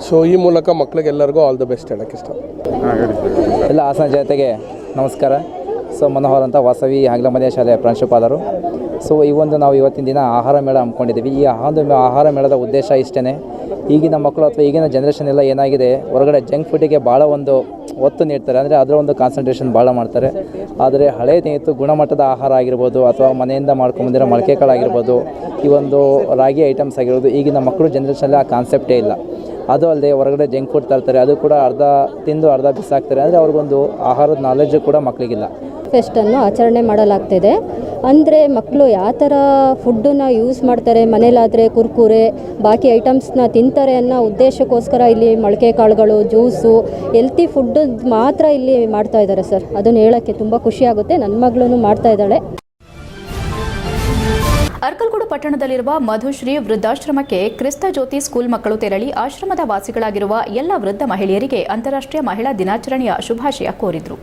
O: ಸೊ ಈ ಮೂಲಕ ಮಕ್ಕಳಿಗೆಲ್ಲರಿಗೂ ಆಲ್ ದ ಬೆಸ್ಟ್ ಹೇಳೋಕ್ಕೆ ಇಷ್ಟ.
P: ಎಲ್ಲ ಹಾಸನ ಜನತೆಗೆ ನಮಸ್ಕಾರ. ಸೊ ಮನೋಹರ್ ಅಂತ ವಾಸವಿ ಆಂಗ್ಲ ಮನೆಯ ಶಾಲೆಯ ಪ್ರಾಂಶುಪಾಲರು. ಸೊ ಈ ಒಂದು ನಾವು ಇವತ್ತಿನ ದಿನ ಆಹಾರ ಮೇಳ ಹಮ್ಮಿಕೊಂಡಿದ್ದೀವಿ. ಈ ಆಹಾರ ಆಹಾರ ಮೇಳದ ಉದ್ದೇಶ ಇಷ್ಟೇ ಈಗಿನ ಮಕ್ಕಳು ಅಥವಾ ಈಗಿನ ಜನ್ರೇಷನ್ ಎಲ್ಲ ಏನಾಗಿದೆ, ಹೊರಗಡೆ ಜಂಕ್ ಫುಡ್ಡಿಗೆ ಭಾಳ ಒಂದು ಒತ್ತು ನೀಡ್ತಾರೆ. ಅಂದರೆ ಅದರ ಒಂದು ಕಾನ್ಸಂಟ್ರೇಷನ್ ಭಾಳ ಮಾಡ್ತಾರೆ. ಆದರೆ ಹಳೆ ನೀತು ಗುಣಮಟ್ಟದ ಆಹಾರ ಆಗಿರ್ಬೋದು, ಅಥವಾ ಮನೆಯಿಂದ ಮಾಡ್ಕೊಂಬಂದಿರೋ ಮೊಳಕೆ ಕಾಳಾಗಿರ್ಬೋದು ಈ ಒಂದು ರಾಗಿ ಐಟಮ್ಸ್ ಆಗಿರ್ಬೋದು, ಈಗಿನ ಮಕ್ಕಳು ಜನ್ರೇಷನಲ್ಲಿ ಆ ಕಾನ್ಸೆಪ್ಟೇ ಇಲ್ಲ. ಅದು ಅಲ್ಲದೆ ಹೊರಗಡೆ ಜಂಕ್ ಫುಡ್ ತರ್ತಾರೆ. ಅದು ಕೂಡ ಅರ್ಧ ತಿಂದು ಅರ್ಧ ಬಿಸಾಕ್ತಾರೆ. ಅಂದರೆ ಅವ್ರಿಗೊಂದು ಆಹಾರದ ನಾಲೆಡ್ಜು ಕೂಡ ಮಕ್ಕಳಿಗಿಲ್ಲ
Q: ಫೆಸ್ಟನ್ನು ಆಚರಣೆ ಮಾಡಲಾಗ್ತಿದೆ. ಅಂದರೆ ಮಕ್ಕಳು ಯಾವ ಥರ ಫುಡ್ಡನ್ನು ಯೂಸ್ ಮಾಡ್ತಾರೆ ಮನೇಲಾದರೆ ಕುರ್ಕುರೆ, ಬಾಕಿ ಐಟಮ್ಸ್ನ ತಿಂತಾರೆ ಅನ್ನೋ ಉದ್ದೇಶಕ್ಕೋಸ್ಕರ ಇಲ್ಲಿ ಮೊಳಕೆ ಕಾಳುಗಳು, ಜ್ಯೂಸು ಹೆಲ್ತಿ ಫುಡ್ ಮಾತ್ರ ಇಲ್ಲಿ ಮಾಡ್ತಾ ಇದ್ದಾರೆ ಸರ್. ಅದನ್ನು ಹೇಳೋಕ್ಕೆ ತುಂಬ ಖುಷಿಯಾಗುತ್ತೆ ನನ್ನ ಮಗಳೂ ಮಾಡ್ತಾ ಇದ್ದಾಳೆ.
A: ಅರ್ಕಲ್ಗೂಡು ಪಟ್ಟಣದಲ್ಲಿರುವ ಮಧುಶ್ರೀ ವೃದ್ಧಾಶ್ರಮಕ್ಕೆ ಕ್ರಿಸ್ತ ಜ್ಯೋತಿ ಸ್ಕೂಲ್ ಮಕ್ಕಳು ತೆರಳಿ ಆಶ್ರಮದ ವಾಸಿಗಳಾಗಿರುವ ಎಲ್ಲ ವೃದ್ಧ ಮಹಿಳೆಯರಿಗೆ ಅಂತಾರಾಷ್ಟ್ರೀಯ ಮಹಿಳಾ ದಿನಾಚರಣೆಯ ಶುಭಾಶಯ ಕೋರಿದ್ರು.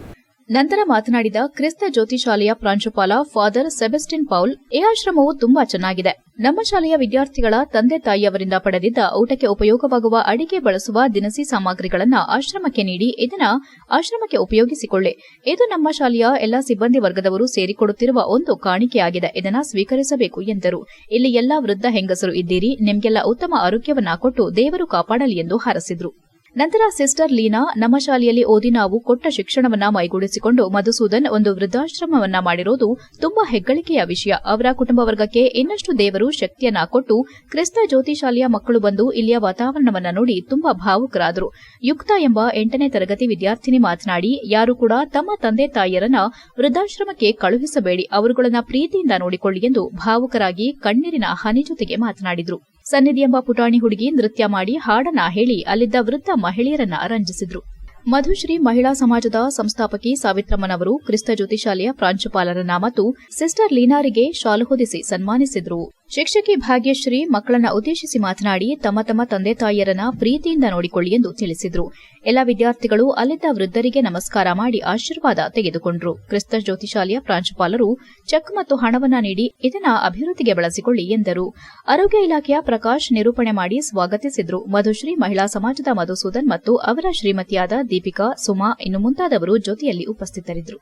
B: ನಂತರ ಮಾತನಾಡಿದ ಕ್ರಿಸ್ತ ಜ್ಯೋತಿ ಶಾಲೆಯ ಪ್ರಾಂಶುಪಾಲ ಫಾದರ್ ಸೆಬೆಸ್ಟಿನ್ ಪೌಲ್, ಈ ಆಶ್ರಮವು ತುಂಬಾ ಚೆನ್ನಾಗಿದೆ. ನಮ್ಮ ಶಾಲೆಯ ವಿದ್ಯಾರ್ಥಿಗಳ ತಂದೆ ತಾಯಿಯವರಿಂದ ಪಡೆದಿದ್ದ ಊಟಕ್ಕೆ ಉಪಯೋಗವಾಗುವ ಅಡಿಗೆ ಬಳಸುವ ದಿನಸಿ ಸಾಮಗ್ರಿಗಳನ್ನು ಆಶ್ರಮಕ್ಕೆ ನೀಡಿ, ಇದನ್ನ ಆಶ್ರಮಕ್ಕೆ ಉಪಯೋಗಿಸಿಕೊಳ್ಳಿ. ಇದು ನಮ್ಮ ಶಾಲೆಯ ಎಲ್ಲಾ ಸಿಬ್ಬಂದಿ ವರ್ಗದವರು ಸೇರಿಕೊಡುತ್ತಿರುವ ಒಂದು ಕಾಣಿಕೆಯಾಗಿದೆ. ಇದನ್ನು ಸ್ವೀಕರಿಸಬೇಕು ಎಂದರು. ಇಲ್ಲಿ ಎಲ್ಲಾ ವೃದ್ಧ ಹೆಂಗಸರು ಇದ್ದೀರಿ. ನಿಮಗೆಲ್ಲ ಉತ್ತಮ ಆರೋಗ್ಯವನ್ನ ಕೊಟ್ಟು ದೇವರು ಕಾಪಾಡಲಿ ಎಂದು ಹಾರಸಿದ್ರು. ನಂತರ ಸಿಸ್ಟರ್ ಲೀನಾ ನಮ್ಮ ಶಾಲೆಯಲ್ಲಿ ಓದಿ ನಾವು ಕೊಟ್ಟ ಶಿಕ್ಷಣವನ್ನ ಮೈಗೂಡಿಸಿಕೊಂಡು ಮಧುಸೂದನ್ ಒಂದು ವೃದ್ಧಾಶ್ರಮವನ್ನ ಮಾಡಿರೋದು ತುಂಬಾ ಹೆಗ್ಗಳಿಕೆಯ ವಿಷಯ. ಅವರ ಕುಟುಂಬ ವರ್ಗಕ್ಕೆ ಇನ್ನಷ್ಟು ದೇವರು ಶಕ್ತಿಯನ್ನ ಕೊಟ್ಟು ಕ್ರಿಸ್ತ ಜ್ಯೋತಿ ಶಾಲೆಯ ಮಕ್ಕಳು ಬಂದು ಇಲ್ಲಿಯ ವಾತಾವರಣವನ್ನ ನೋಡಿ ತುಂಬಾ ಭಾವುಕರಾದರು. ಯುಕ್ತ ಎಂಬ ಎಂಟನೇ ತರಗತಿ ವಿದ್ಯಾರ್ಥಿನಿ ಮಾತನಾಡಿ, ಯಾರು ಕೂಡ ತಮ್ಮ ತಂದೆ ತಾಯಿಯರನ್ನ ವೃದ್ಧಾಶ್ರಮಕ್ಕೆ ಕಳುಹಿಸಬೇಡಿ, ಅವರುಗಳನ್ನ ಪ್ರೀತಿಯಿಂದ ನೋಡಿಕೊಳ್ಳಿ ಎಂದು ಭಾವುಕರಾಗಿ ಕಣ್ಣೀರಿನ ಹನಿ ಜೊತೆಗೆ ಮಾತನಾಡಿದರು. ಸನ್ನಿಧಿ ಎಂಬ ಪುಟಾಣಿ ಹುಡುಗಿ ನೃತ್ಯ ಮಾಡಿ ಹಾಡನ ಹೇಳಿ ಅಲ್ಲಿದ್ದ ವೃದ್ಧ ಮಹಿಳೆಯರನ್ನ ರಂಜಿಸಿದ್ರು. ಮಧುಶ್ರೀ ಮಹಿಳಾ ಸಮಾಜದ ಸಂಸ್ಥಾಪಕಿ ಸಾವಿತ್ರಮ್ಮನವರು ಕ್ರಿಸ್ತ ಜ್ಯೋತಿಶಾಲೆಯ ಪ್ರಾಂಶುಪಾಲರನ್ನ ಮತ್ತು ಸಿಸ್ಟರ್ ಲೀನಾರಿಗೆ ಶಾಲು ಹೊದಿಸಿ ಸನ್ಮಾನಿಸಿದ್ರು. ಶಿಕ್ಷಕಿ ಭಾಗ್ಯಶ್ರೀ ಮಕ್ಕಳನ್ನ ಉದ್ದೇಶಿಸಿ ಮಾತನಾಡಿ, ತಮ್ಮ ತಮ್ಮ ತಂದೆ ತಾಯಿಯರನ್ನ ಪ್ರೀತಿಯಿಂದ ನೋಡಿಕೊಳ್ಳಿ ಎಂದು ತಿಳಿಸಿದರು. ಎಲ್ಲ ವಿದ್ಯಾರ್ಥಿಗಳು ಅಲ್ಲಿದ್ದ ವೃದ್ಧರಿಗೆ ನಮಸ್ಕಾರ ಮಾಡಿ ಆಶೀರ್ವಾದ ತೆಗೆದುಕೊಂಡರು. ಕ್ರಿಸ್ತ ಜ್ಯೋತಿ ಶಾಲೆಯ ಪ್ರಾಂಶುಪಾಲರು ಚೆಕ್ ಮತ್ತು ಹಣವನ್ನ ನೀಡಿ, ಇದನ್ನ ಅಭಿವೃದ್ಧಿಗೆ ಬಳಸಿಕೊಳ್ಳಿ ಎಂದರು. ಆರೋಗ್ಯ ಇಲಾಖೆಯ ಪ್ರಕಾಶ್ ನಿರೂಪಣೆ ಮಾಡಿ ಸ್ವಾಗತಿಸಿದರು. ಮಧುಶ್ರೀ ಮಹಿಳಾ ಸಮಾಜದ ಮಧುಸೂದನ್ ಮತ್ತು ಅವರ ಶ್ರೀಮತಿಯಾದ ದೀಪಿಕಾ, ಸುಮಾ, ಇನ್ನು ಮುಂತಾದವರು ಜೊತೆಯಲ್ಲಿ ಉಪಸ್ಥಿತರಿದ್ದರು.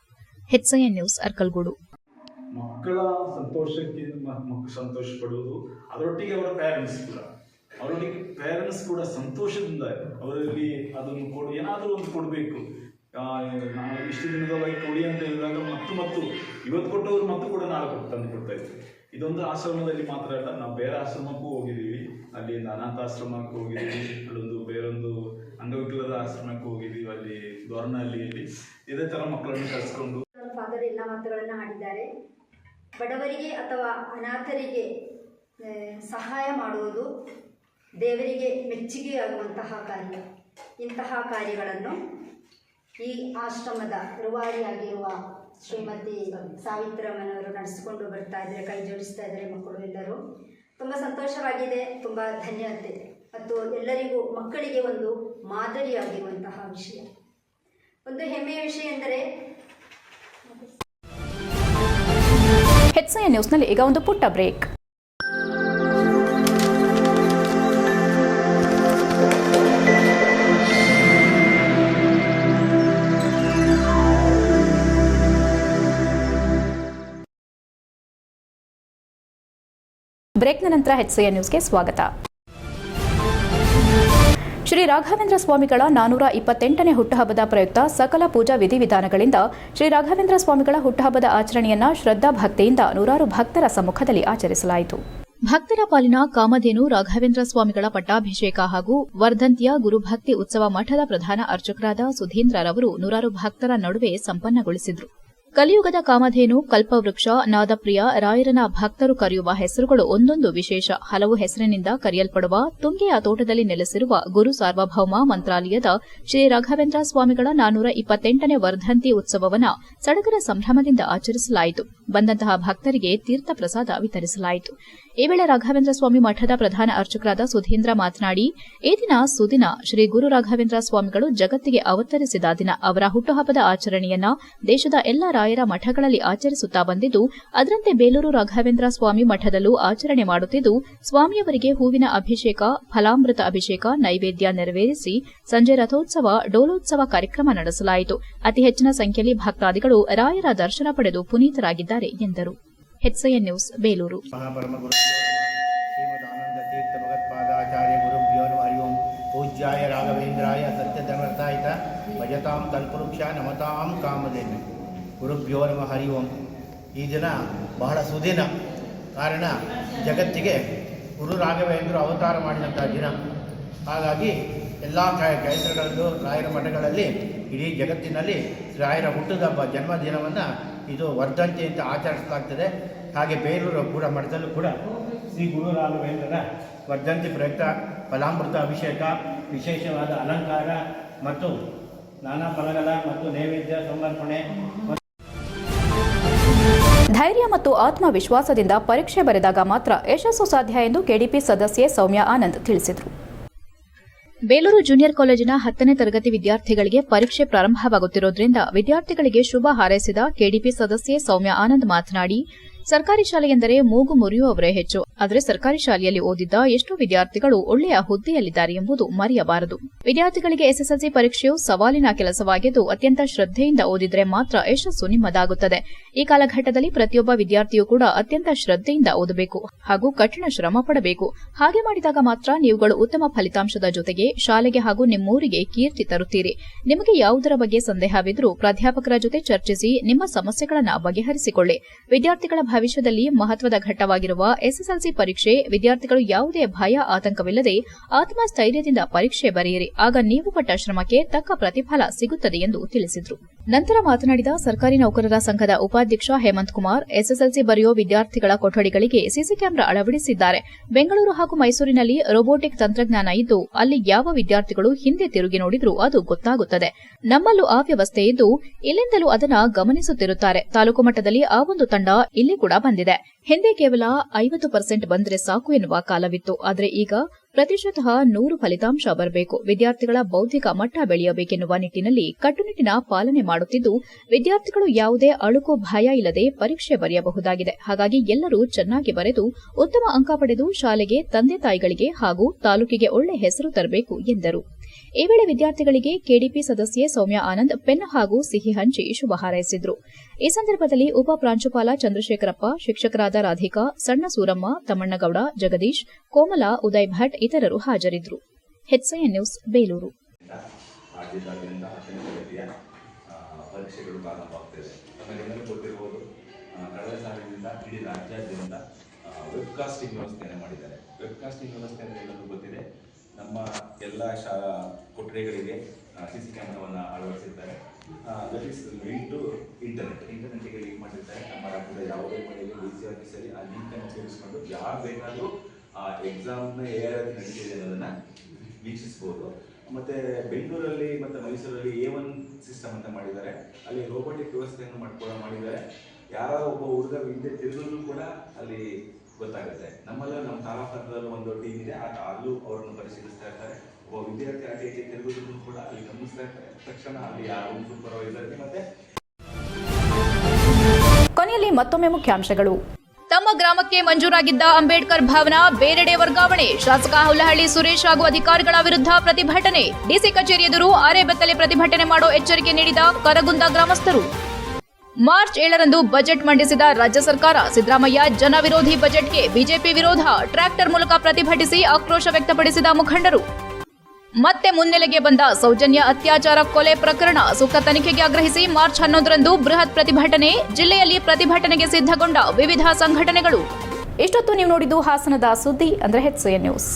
H: ಮಕ್ಕಳ ಸಂತೋಷಕ್ಕೆ ಮಕ್ಕಳು ಸಂತೋಷ ಪಡುವುದು ಅದರೊಟ್ಟಿಗೆ ಅವರ ಪೇರೆಂಟ್ಸ್ ಕೂಡ. ಅವರೊಟ್ಟಿಗೆ ಪೇರೆಂಟ್ಸ್ ಕೂಡ ಸಂತೋಷದಿಂದ ಅವರಲ್ಲಿ ಅದನ್ನು ಕೊಡು, ಏನಾದರೂ ಒಂದು ಕೊಡಬೇಕು. ಇಷ್ಟು ದಿನದೊಳಗೆ ಕೊಡಿ ಅಂತ ಹೇಳಿದಾಗ ಮತ್ತು ಮತ್ತು. ಇವತ್ತು ಕೊಟ್ಟವರು ಮತ್ತು ಕೂಡ ಕೊಟ್ಟು ತಂದು ಕೊಡ್ತಾ ಇದೊಂದು ಆಶ್ರಮದಲ್ಲಿ ಮಾತ್ರ ಅಲ್ಲ, ನಾವು ಬೇರೆ ಆಶ್ರಮಕ್ಕೂ ಹೋಗಿದ್ದೀವಿ. ಅಲ್ಲಿ ಅನಾಥಾಶ್ರಮಕ್ಕೆ ಹೋಗಿದ್ದೀವಿ. ಅಲ್ಲೊಂದು ಬೇರೊಂದು ಅಂಗವಿಕಲರ ಆಶ್ರಮಕ್ಕೆ ಹೋಗಿದ್ದೀವಿ. ಅಲ್ಲಿ ದೊರನಹಳ್ಳಿಯಲ್ಲಿ ಇದೇ ಥರ ಮಕ್ಕಳನ್ನು ಕರೆಸ್ಕೊಂಡು.
R: ಫಾದರ್ ಎಲ್ಲ ಮಾತುಗಳನ್ನು ಆಡಿದ್ದಾರೆ. ಬಡವರಿಗೆ ಅಥವಾ ಅನಾಥರಿಗೆ ಸಹಾಯ ಮಾಡುವುದು ದೇವರಿಗೆ ಮೆಚ್ಚುಗೆಯಾಗುವಂತಹ ಕಾರ್ಯ. ಇಂತಹ ಕಾರ್ಯಗಳನ್ನು ಈ ಆಶ್ರಮದ ರೂವಾರಿಯಾಗಿರುವ ಶ್ರೀಮತಿ ಸಾವಿತ್ರಮ್ಮನವರು ನಡೆಸಿಕೊಂಡು ಬರ್ತಾ ಇದ್ದಾರೆ, ಕೈ ಜೋಡಿಸ್ತಾ ಇದ್ದಾರೆ ಮಕ್ಕಳು ಎಲ್ಲರೂ. ತುಂಬ ಸಂತೋಷವಾಗಿದೆ, ತುಂಬ ಧನ್ಯತೆ. ಮತ್ತು ಎಲ್ಲರಿಗೂ ಮಕ್ಕಳಿಗೆ ಒಂದು ಮಾದರಿಯಾಗಿರುವಂತಹ ವಿಷಯ. ಒಂದು ಹೆಮ್ಮೆಯ ವಿಷಯ ಎಂದರೆ
A: ಹೆಚ್ಐ ನ್ಯೂಸ್ನಲ್ಲಿ ಈಗ ಒಂದು ಪುಟ್ಟ ಬ್ರೇಕ್
B: ಬ್ರೇಕ್ನ ನಂತರ ಹೆಚ್ಐ ನ್ಯೂಸ್ಗೆ ಸ್ವಾಗತ ಶ್ರೀ ರಾಘವೇಂದ್ರ ಸ್ವಾಮಿಗಳ ನಾನೂರ ಇಪ್ಪತ್ತೆಂಟನೇ ಹುಟ್ಟುಹಬ್ಬದ ಪ್ರಯುಕ್ತ ಸಕಲ ಪೂಜಾ ವಿಧಿವಿಧಾನಗಳಿಂದ ಶ್ರೀ ರಾಘವೇಂದ್ರ ಸ್ವಾಮಿಗಳ ಹುಟ್ಟುಹಬ್ಬದ ಆಚರಣೆಯನ್ನ ಶ್ರದ್ಧಾ ಭಕ್ತಿಯಿಂದ ನೂರಾರು ಭಕ್ತರ ಸಮ್ಮುಖದಲ್ಲಿ ಆಚರಿಸಲಾಯಿತು. ಭಕ್ತರ ಪಾಲಿನ ಕಾಮಧೇನು ರಾಘವೇಂದ್ರ ಸ್ವಾಮಿಗಳ ಪಟ್ಟಾಭಿಷೇಕ ಹಾಗೂ ವರ್ಧಂತಿಯ ಗುರುಭಕ್ತಿ ಉತ್ಸವ ಮಠದ ಪ್ರಧಾನ ಅರ್ಚಕರಾದ ಸುಧೀಂದ್ರರವರು ನೂರಾರು ಭಕ್ತರ ನಡುವೆ ಸಂಪನ್ನಗೊಳಿಸಿದರು. ಕಲಿಯುಗದ ಕಾಮಧೇನು, ಕಲ್ಪವೃಕ್ಷ, ನಾದಪ್ರಿಯ, ರಾಯರನ ಭಕ್ತರು ಕರೆಯುವ ಹೆಸರುಗಳು ಒಂದೊಂದು ವಿಶೇಷ. ಹಲವು ಹೆಸರಿನಿಂದ ಕರೆಯಲ್ಪಡುವ ತುಂಗೆಯ ತೋಟದಲ್ಲಿ ನೆಲೆಸಿರುವ ಗುರು ಸಾರ್ವಭೌಮ ಮಂತ್ರಾಲಯದ ಶ್ರೀ ರಾಘವೇಂದ್ರ ಸ್ವಾಮಿಗಳ ನಾನೂರ ಇಪ್ಪತ್ತೆಂಟನೇ ವರ್ಧಂತಿ ಉತ್ಸವವನ್ನು ಸಡಗರ ಸಂಭ್ರಮದಿಂದ ಆಚರಿಸಲಾಯಿತು. ಬಂದಂತಹ ಭಕ್ತರಿಗೆ ತೀರ್ಥ ಪ್ರಸಾದ ವಿತರಿಸಲಾಯಿತು. ಈ ವೇಳೆ ರಾಘವೇಂದ್ರ ಸ್ವಾಮಿ ಮಠದ ಪ್ರಧಾನ ಅರ್ಚಕರಾದ ಸುಧೀಂದ್ರ ಮಾತನಾಡಿ, ಈ ದಿನ ಸುದಿನ ಶ್ರೀ ಗುರು ರಾಘವೇಂದ್ರ ಸ್ವಾಮಿಗಳು ಜಗತ್ತಿಗೆ ಅವತರಿಸಿದ ದಿನ. ಅವರ ಹುಟ್ಟುಹಬ್ಬದ ಆಚರಣೆಯನ್ನ ದೇಶದ ಎಲ್ಲ ರಾಯರ ಮಠಗಳಲ್ಲಿ ಆಚರಿಸುತ್ತಾ ಬಂದಿದ್ದು, ಅದರಂತೆ ಬೇಲೂರು ರಾಘವೇಂದ್ರ ಸ್ವಾಮಿ ಮಠದಲ್ಲೂ ಆಚರಣೆ ಮಾಡುತ್ತಿದ್ದು, ಸ್ವಾಮಿಯವರಿಗೆ ಹೂವಿನ ಅಭಿಷೇಕ, ಫಲಾಮೃತ ಅಭಿಷೇಕ, ನೈವೇದ್ಯ ನೆರವೇರಿಸಿ ಸಂಜೆ ರಥೋತ್ಸವ, ಡೋಲೋತ್ಸವ ಕಾರ್ಯಕ್ರಮ ನಡೆಸಲಾಯಿತು. ಅತಿ ಹೆಚ್ಚಿನ ಸಂಖ್ಯೆಯಲ್ಲಿ ಭಕ್ತಾದಿಗಳು ರಾಯರ ದರ್ಶನ ಪಡೆದು ಪುನೀತರಾಗಿದ್ದಾರೆ ಎಂದರು. ಹೆಚ್ಐ ನ್ಯೂಸ್ ಬೇಲೂರು
S: ಪೂಜ್ಯಾಯ ರಾಘವೇಂದ್ರಾಯ ಸತ್ಯಧರ್ಮರ್ಥಾಯಿತ ಭಜತಾಂ ತನ್ಪುರುಕ್ಷ ನಮತಾಂ ಕಾಮದೇನ ಗುರುಭ್ಯೋ ನಮಃ ಹರಿ ಓಂ. ಈ ದಿನ ಬಹಳ ಸುದಿನ. ಕಾರಣ ಜಗತ್ತಿಗೆ ಗುರು ರಾಘವೇಂದ್ರ ಅವತಾರ ಮಾಡಿದಂಥ ದಿನ. ಹಾಗಾಗಿ ಎಲ್ಲ ಕ್ಷೇತ್ರಗಳಲ್ಲೂ ರಾಯರ ಮಠಗಳಲ್ಲಿ ಇಡೀ ಜಗತ್ತಿನಲ್ಲಿ ರಾಯರ ಹುಟ್ಟುದಬ್ಬ ಜನ್ಮದಿನವನ್ನು ಇದು ವರ್ಧಂತಿ ಅಂತ ಆಚರಿಸಲಾಗ್ತದೆ. ಹಾಗೆ ಬೇಲೂರು ಕೂಡ ಮಠದಲ್ಲೂ ಕೂಡ ಶ್ರೀ ಗುರು ರಾಘವೇಂದ್ರರ ವರ್ಧಂತಿ ಪ್ರಯುಕ್ತ ಫಲಾಮೃತ ಅಭಿಷೇಕ, ವಿಶೇಷವಾದ ಅಲಂಕಾರ ಮತ್ತು ನಾನಾ ಫಲಗಳ ಮತ್ತು ನೈವೇದ್ಯ ಸಮರ್ಪಣೆ
B: ಧೈರ್ಯ ಮತ್ತು ಆತ್ಮವಿಶ್ವಾಸದಿಂದ ಪರೀಕ್ಷೆ ಬರೆದಾಗ ಮಾತ್ರ ಯಶಸ್ಸು ಸಾಧ್ಯ ಎಂದು ಕೆಡಿಪಿ ಸದಸ್ಯೆ ಸೌಮ್ಯ ಆನಂದ್ ತಿಳಿಸಿದರು. ಬೇಲೂರು ಜೂನಿಯರ್ ಕಾಲೇಜಿನ ಹತ್ತನೇ ತರಗತಿ ವಿದ್ಯಾರ್ಥಿಗಳಿಗೆ ಪರೀಕ್ಷೆ ಪ್ರಾರಂಭವಾಗುತ್ತಿರುವುದರಿಂದ ವಿದ್ಯಾರ್ಥಿಗಳಿಗೆ ಶುಭ ಹಾರೈಸಿದ ಕೆಡಿಪಿ ಸದಸ್ಯೆ ಸೌಮ್ಯ ಆನಂದ್ ಮಾತನಾಡಿ ಸರ್ಕಾರಿ ಶಾಲೆಯೆಂದರೆ ಮೂಗು ಮುರಿಯುವವರೇ ಹೆಚ್ಚು. ಆದರೆ ಸರ್ಕಾರಿ ಶಾಲೆಯಲ್ಲಿ ಓದಿದ್ದ ಎಷ್ಟೋ ವಿದ್ಯಾರ್ಥಿಗಳು ಒಳ್ಳೆಯ ಹುದ್ದೆಯಲ್ಲಿದ್ದಾರೆ ಎಂಬುದು ಮರೆಯಬಾರದು. ವಿದ್ಯಾರ್ಥಿಗಳಿಗೆ ಎಸ್ಎಸ್ಎಲ್ಸಿ ಪರೀಕ್ಷೆಯು ಸವಾಲಿನ ಕೆಲಸವಾಗಿದ್ದು, ಅತ್ಯಂತ ಶ್ರದ್ಧೆಯಿಂದ ಓದಿದರೆ ಮಾತ್ರ ಯಶಸ್ಸು ನಿಮ್ಮದಾಗುತ್ತದೆ. ಈ ಕಾಲಘಟ್ಟದಲ್ಲಿ ಪ್ರತಿಯೊಬ್ಬ ವಿದ್ಯಾರ್ಥಿಯೂ ಕೂಡ ಅತ್ಯಂತ ಶ್ರದ್ಧೆಯಿಂದ ಓದಬೇಕು ಹಾಗೂ ಕಠಿಣ ಶ್ರಮ ಪಡಬೇಕು. ಹಾಗೆ ಮಾಡಿದಾಗ ಮಾತ್ರ ನೀವುಗಳು ಉತ್ತಮ ಫಲಿತಾಂಶದ ಜೊತೆಗೆ ಶಾಲೆಗೆ ಹಾಗೂ ನಿಮ್ಮೂರಿಗೆ ಕೀರ್ತಿ ತರುತ್ತೀರಿ. ನಿಮಗೆ ಯಾವುದರ ಬಗ್ಗೆ ಸಂದೇಹವಿದ್ರೂ ಪ್ರಾಧ್ಯಾಪಕರ ಜೊತೆ ಚರ್ಚಿಸಿ ನಿಮ್ಮ ಸಮಸ್ಯೆಗಳನ್ನು ಬಗೆಹರಿಸಿಕೊಳ್ಳಿ. ವಿದ್ಯಾರ್ಥಿಗಳ ಭವಿಷ್ಯದಲ್ಲಿ ಮಹತ್ವದ ಘಟ್ಟವಾಗಿರುವ ಎಸ್ಎಸ್ಎಲ್ಸಿ ಪರೀಕ್ಷೆ, ವಿದ್ಯಾರ್ಥಿಗಳು ಯಾವುದೇ ಭಯ, ಆತಂಕವಿಲ್ಲದೆ ಆತ್ಮಸ್ಥೈರ್ಯದಿಂದ ಪರೀಕ್ಷೆ ಬರೆಯಿರಿ. ಆಗ ನೀವು ಪಟ್ಟ ಶ್ರಮಕ್ಕೆ ತಕ್ಕ ಪ್ರತಿಫಲ ಸಿಗುತ್ತದೆ ಎಂದು ತಿಳಿಸಿದರು. ನಂತರ ಮಾತನಾಡಿದ ಸರ್ಕಾರಿ ನೌಕರರ ಸಂಘದ ಉಪಾಧ್ಯಕ್ಷ ಹೇಮಂತ್ ಕುಮಾರ್, ಎಸ್ಎಸ್ಎಲ್ಸಿ ಬರೆಯೋ ವಿದ್ಯಾರ್ಥಿಗಳ ಕೊಠಡಿಗಳಿಗೆ ಸಿಸಿ ಕ್ಯಾಮೆರಾ ಅಳವಡಿಸಿದ್ದಾರೆ. ಬೆಂಗಳೂರು ಹಾಗೂ ಮೈಸೂರಿನಲ್ಲಿ ರೋಬೋಟಿಕ್ ತಂತ್ರಜ್ಞಾನ ಇದ್ದು, ಅಲ್ಲಿ ಯಾವ ವಿದ್ಯಾರ್ಥಿಗಳು ಹಿಂದೆ ತಿರುಗಿ ನೋಡಿದ್ರೂ ಅದು ಗೊತ್ತಾಗುತ್ತದೆ. ನಮ್ಮಲ್ಲೂ ಆ ವ್ಯವಸ್ಥೆ ಇದ್ದು, ಇಲ್ಲಿಂದಲೂ ಅದನ್ನ ಗಮನಿಸುತ್ತಿರುತ್ತಾರೆ. ತಾಲೂಕು ಮಟ್ಟದಲ್ಲಿ ಆ ಒಂದು ತಂಡ ಇಲ್ಲಿ ಕೂಡ ಬಂದಿದೆ. ಹಿಂದೆ ಕೇವಲ ಐವತ್ತು ಪರ್ಸೆಂಟ್ ಬಂದ್ರೆ ಸಾಕು ಎನ್ನುವ ಕಾಲವಿತ್ತು. ಆದರೆ ಈಗ ಪ್ರತಿಶತಃ ನೂರು ಫಲಿತಾಂಶ ಬರಬೇಕು. ವಿದ್ಯಾರ್ಥಿಗಳ ಬೌದ್ಧಿಕ ಮಟ್ಟ ಬೆಳೆಯಬೇಕೆನ್ನುವ ನಿಟ್ಟನಲ್ಲಿ ಕಟ್ಟುನಿಟ್ಟಿನ ಪಾಲನೆ ಮಾಡುತ್ತಿದ್ದು, ವಿದ್ಯಾರ್ಥಿಗಳು ಯಾವುದೇ ಅಳುಕು ಭಯ ಇಲ್ಲದೆ ಪರೀಕ್ಷೆ ಬರೆಯಬಹುದಾಗಿದೆ. ಹಾಗಾಗಿ ಎಲ್ಲರೂ ಚೆನ್ನಾಗಿ ಬರೆದು, ಉತ್ತಮ ಅಂಕ ಪಡೆದು ಶಾಲೆಗೆ ತಂದೆ ತಾಯಿಗಳಿಗೆ ಹಾಗೂ ತಾಲೂಕಿಗೆ ಒಳ್ಳೆ ಹೆಸರು ತರಬೇಕು ಎಂದರು. ಈ ವೇಳೆ ವಿದ್ಯಾರ್ಥಿಗಳಿಗೆ ಕೆಡಿಪಿ ಸದಸ್ಯೆ ಸೌಮ್ಯ ಆನಂದ್ ಪೆನ್ ಹಾಗೂ ಸಿಹಿ ಹಂಚಿ ಶುಭ ಹಾರೈಸಿದ್ರು. ಈ ಸಂದರ್ಭದಲ್ಲಿ ಉಪ ಪ್ರಾಂಶುಪಾಲ ಚಂದ್ರಶೇಖರಪ್ಪ, ಶಿಕ್ಷಕರಾದ ರಾಧಿಕಾ, ಸಣ್ಣ ಸೂರಮ್ಮ, ತಮ್ಮಣ್ಣಗೌಡ, ಜಗದೀಶ್, ಕೋಮಲ, ಉದಯ್ ಭಟ್ ಇತರರು ಹಾಜರಿದ್ದರು ನ್ಯೂಸ್, ಬೇಲೂರು.
T: ಕಳೆದ ಸಾಲಿನಿಂದ ಇಡೀ ರಾಜ್ಯಾದ್ಯಂತ ವೆಬ್ಕಾಸ್ಟಿಂಗ್ ವ್ಯವಸ್ಥೆಯನ್ನು ಮಾಡಿದ್ದಾರೆ. ವೆಬ್ಕಾಸ್ಟಿಂಗ್ ವ್ಯವಸ್ಥೆ ಅಂದರೆ ಎಲ್ಲರಿಗೂ ಗೊತ್ತಿದೆ. ನಮ್ಮ ಎಲ್ಲ ಶಾಲಾ ಕೊಠಡಿಗಳಿಗೆ ಸಿ ಸಿ ಕ್ಯಾಮ್ರಾವನ್ನು ಅಳವಡಿಸಿದ್ದಾರೆ. That is link to internet ಇಂಟರ್ನೆಟ್ಗೆ link ಮಾಡಿರ್ತಾರೆ ನಮ್ಮ ರಾಜ್ಯದ ಯಾವುದೇ ಮನೆಯಲ್ಲಿ ಡಿ ಸಿ ಆಫೀಸಲ್ಲಿ ಆ ಲಿಂಕನ್ನು ಸೇರಿಸ್ಕೊಂಡು ಯಾರು ಬೇಕಾದರೂ, ಆ ಎಕ್ಸಾಮ್ನ ಆರ್ ನಡೀತಿದೆ ಅನ್ನೋದನ್ನು ವೀಕ್ಷಿಸ್ಬೋದು. ಮತ್ತೆ ಬೆಂಗಳೂರಲ್ಲಿ ಮತ್ತು ಮೈಸೂರಲ್ಲಿ ಎ ಒನ್ ಸಿಸ್ಟಮ್ ಅಂತ ಮಾಡಿದ್ದಾರೆ. ಅಲ್ಲಿ ರೋಬೋಟಿಕ್ ವ್ಯವಸ್ಥೆಯನ್ನು ಮಾಡ್ಕೊಳ್ಳ ಮಾಡಿದ್ದಾರೆ. ಯಾರೋ ಒಬ್ಬ ಹುಡುಗ ಹಿಂದೆ ತಿರುಗಿದ್ರು ಕೂಡ ಅಲ್ಲಿ ಗೊತ್ತಾಗುತ್ತೆ. ನಮ್ಮಲ್ಲೂ ನಮ್ಮ ತಾಲೂಕು ಒಂದು ಟೀಮ್ ಇದೆ. ಆ ಅಲ್ಲೂ ಅವರನ್ನು ಪರಿಶೀಲಿಸ್ತಾ ಇರ್ತಾರೆ. ಒಬ್ಬ ವಿದ್ಯಾರ್ಥಿ ಈಚೆ ತಿರುಗಿದ್ರು ಕೂಡ ಅಲ್ಲಿ ಗಮನಿಸ್ತಾ ಇರ್ತಾರೆ. ತಕ್ಷಣ ಅಲ್ಲಿ ಆ ಸೂಪರ್ವೈಸರ್ಗೆ ಮತ್ತೆ
B: ಕೊನೆಯಲ್ಲಿ ಮತ್ತೊಮ್ಮೆ ಮುಖ್ಯಾಂಶಗಳು.
U: ತಮ್ಮ ಗ್ರಾಮಕ್ಕೆ ಮಂಜೂರಾಗಿದ್ದ ಅಂಬೇಡ್ಕರ್ ಭವನ ಬೇರೆಡೆ ವರ್ಗಾವಣೆ. ಶಾಸಕ ಹುಲ್ಲಹಳ್ಳಿ ಸುರೇಶ್ ಹಾಗೂ ಅಧಿಕಾರಿಗಳ ವಿರುದ್ಧ ಪ್ರತಿಭಟನೆ. ಡಿಸಿ ಕಚೇರಿ ಎದುರು ಆರೆ ಬೆತ್ತಲೆ ಪ್ರತಿಭಟನೆ ಮಾಡೋ ಎಚ್ಚರಿಕೆ ನೀಡಿದ ಕರಗುಂದ ಗ್ರಾಮಸ್ಥರು.
B: ಮಾರ್ಚ್ ಏಳರಂದು ಬಜೆಟ್ ಮಂಡಿಸಿದ ರಾಜ್ಯ ಸರ್ಕಾರ, ಸಿದ್ದರಾಮಯ್ಯ ಜನ ವಿರೋಧಿ ಬಜೆಟ್ಗೆ ಬಿಜೆಪಿ ವಿರೋಧ ಟ್ರ್ಯಾಕ್ಟರ್ ಮೂಲಕ ಪ್ರತಿಭಟಿಸಿ ಆಕ್ರೋಶ ವ್ಯಕ್ತಪಡಿಸಿದ ಮುಖಂಡರು. ಮತ್ತೆ ಮುನ್ನೆಲೆಗೆ ಬಂದ ಸೌಜನ್ಯ ಅತ್ಯಾಚಾರ ಕೊಲೆ ಪ್ರಕರಣ ಸೂಕ್ತ ತನಿಖೆಗೆ ಆಗ್ರಹಿಸಿ ಮಾರ್ಚ್ ಹನ್ನೊಂದರಂದು ಬೃಹತ್ ಪ್ರತಿಭಟನೆ, ಜಿಲ್ಲೆಯಲ್ಲಿ ಪ್ರತಿಭಟನೆಗೆ ಸಿದ್ಧಗೊಂಡ ವಿವಿಧ ಸಂಘಟನೆಗಳು.
A: ಇಷ್ಟೊತ್ತು ನೀವು ನೋಡಿದ್ದು ಹಾಸನದ ಸುದ್ದಿ ಅಂದ್ರೆ ಹೆಚ್ ನ್ಯೂಸ್.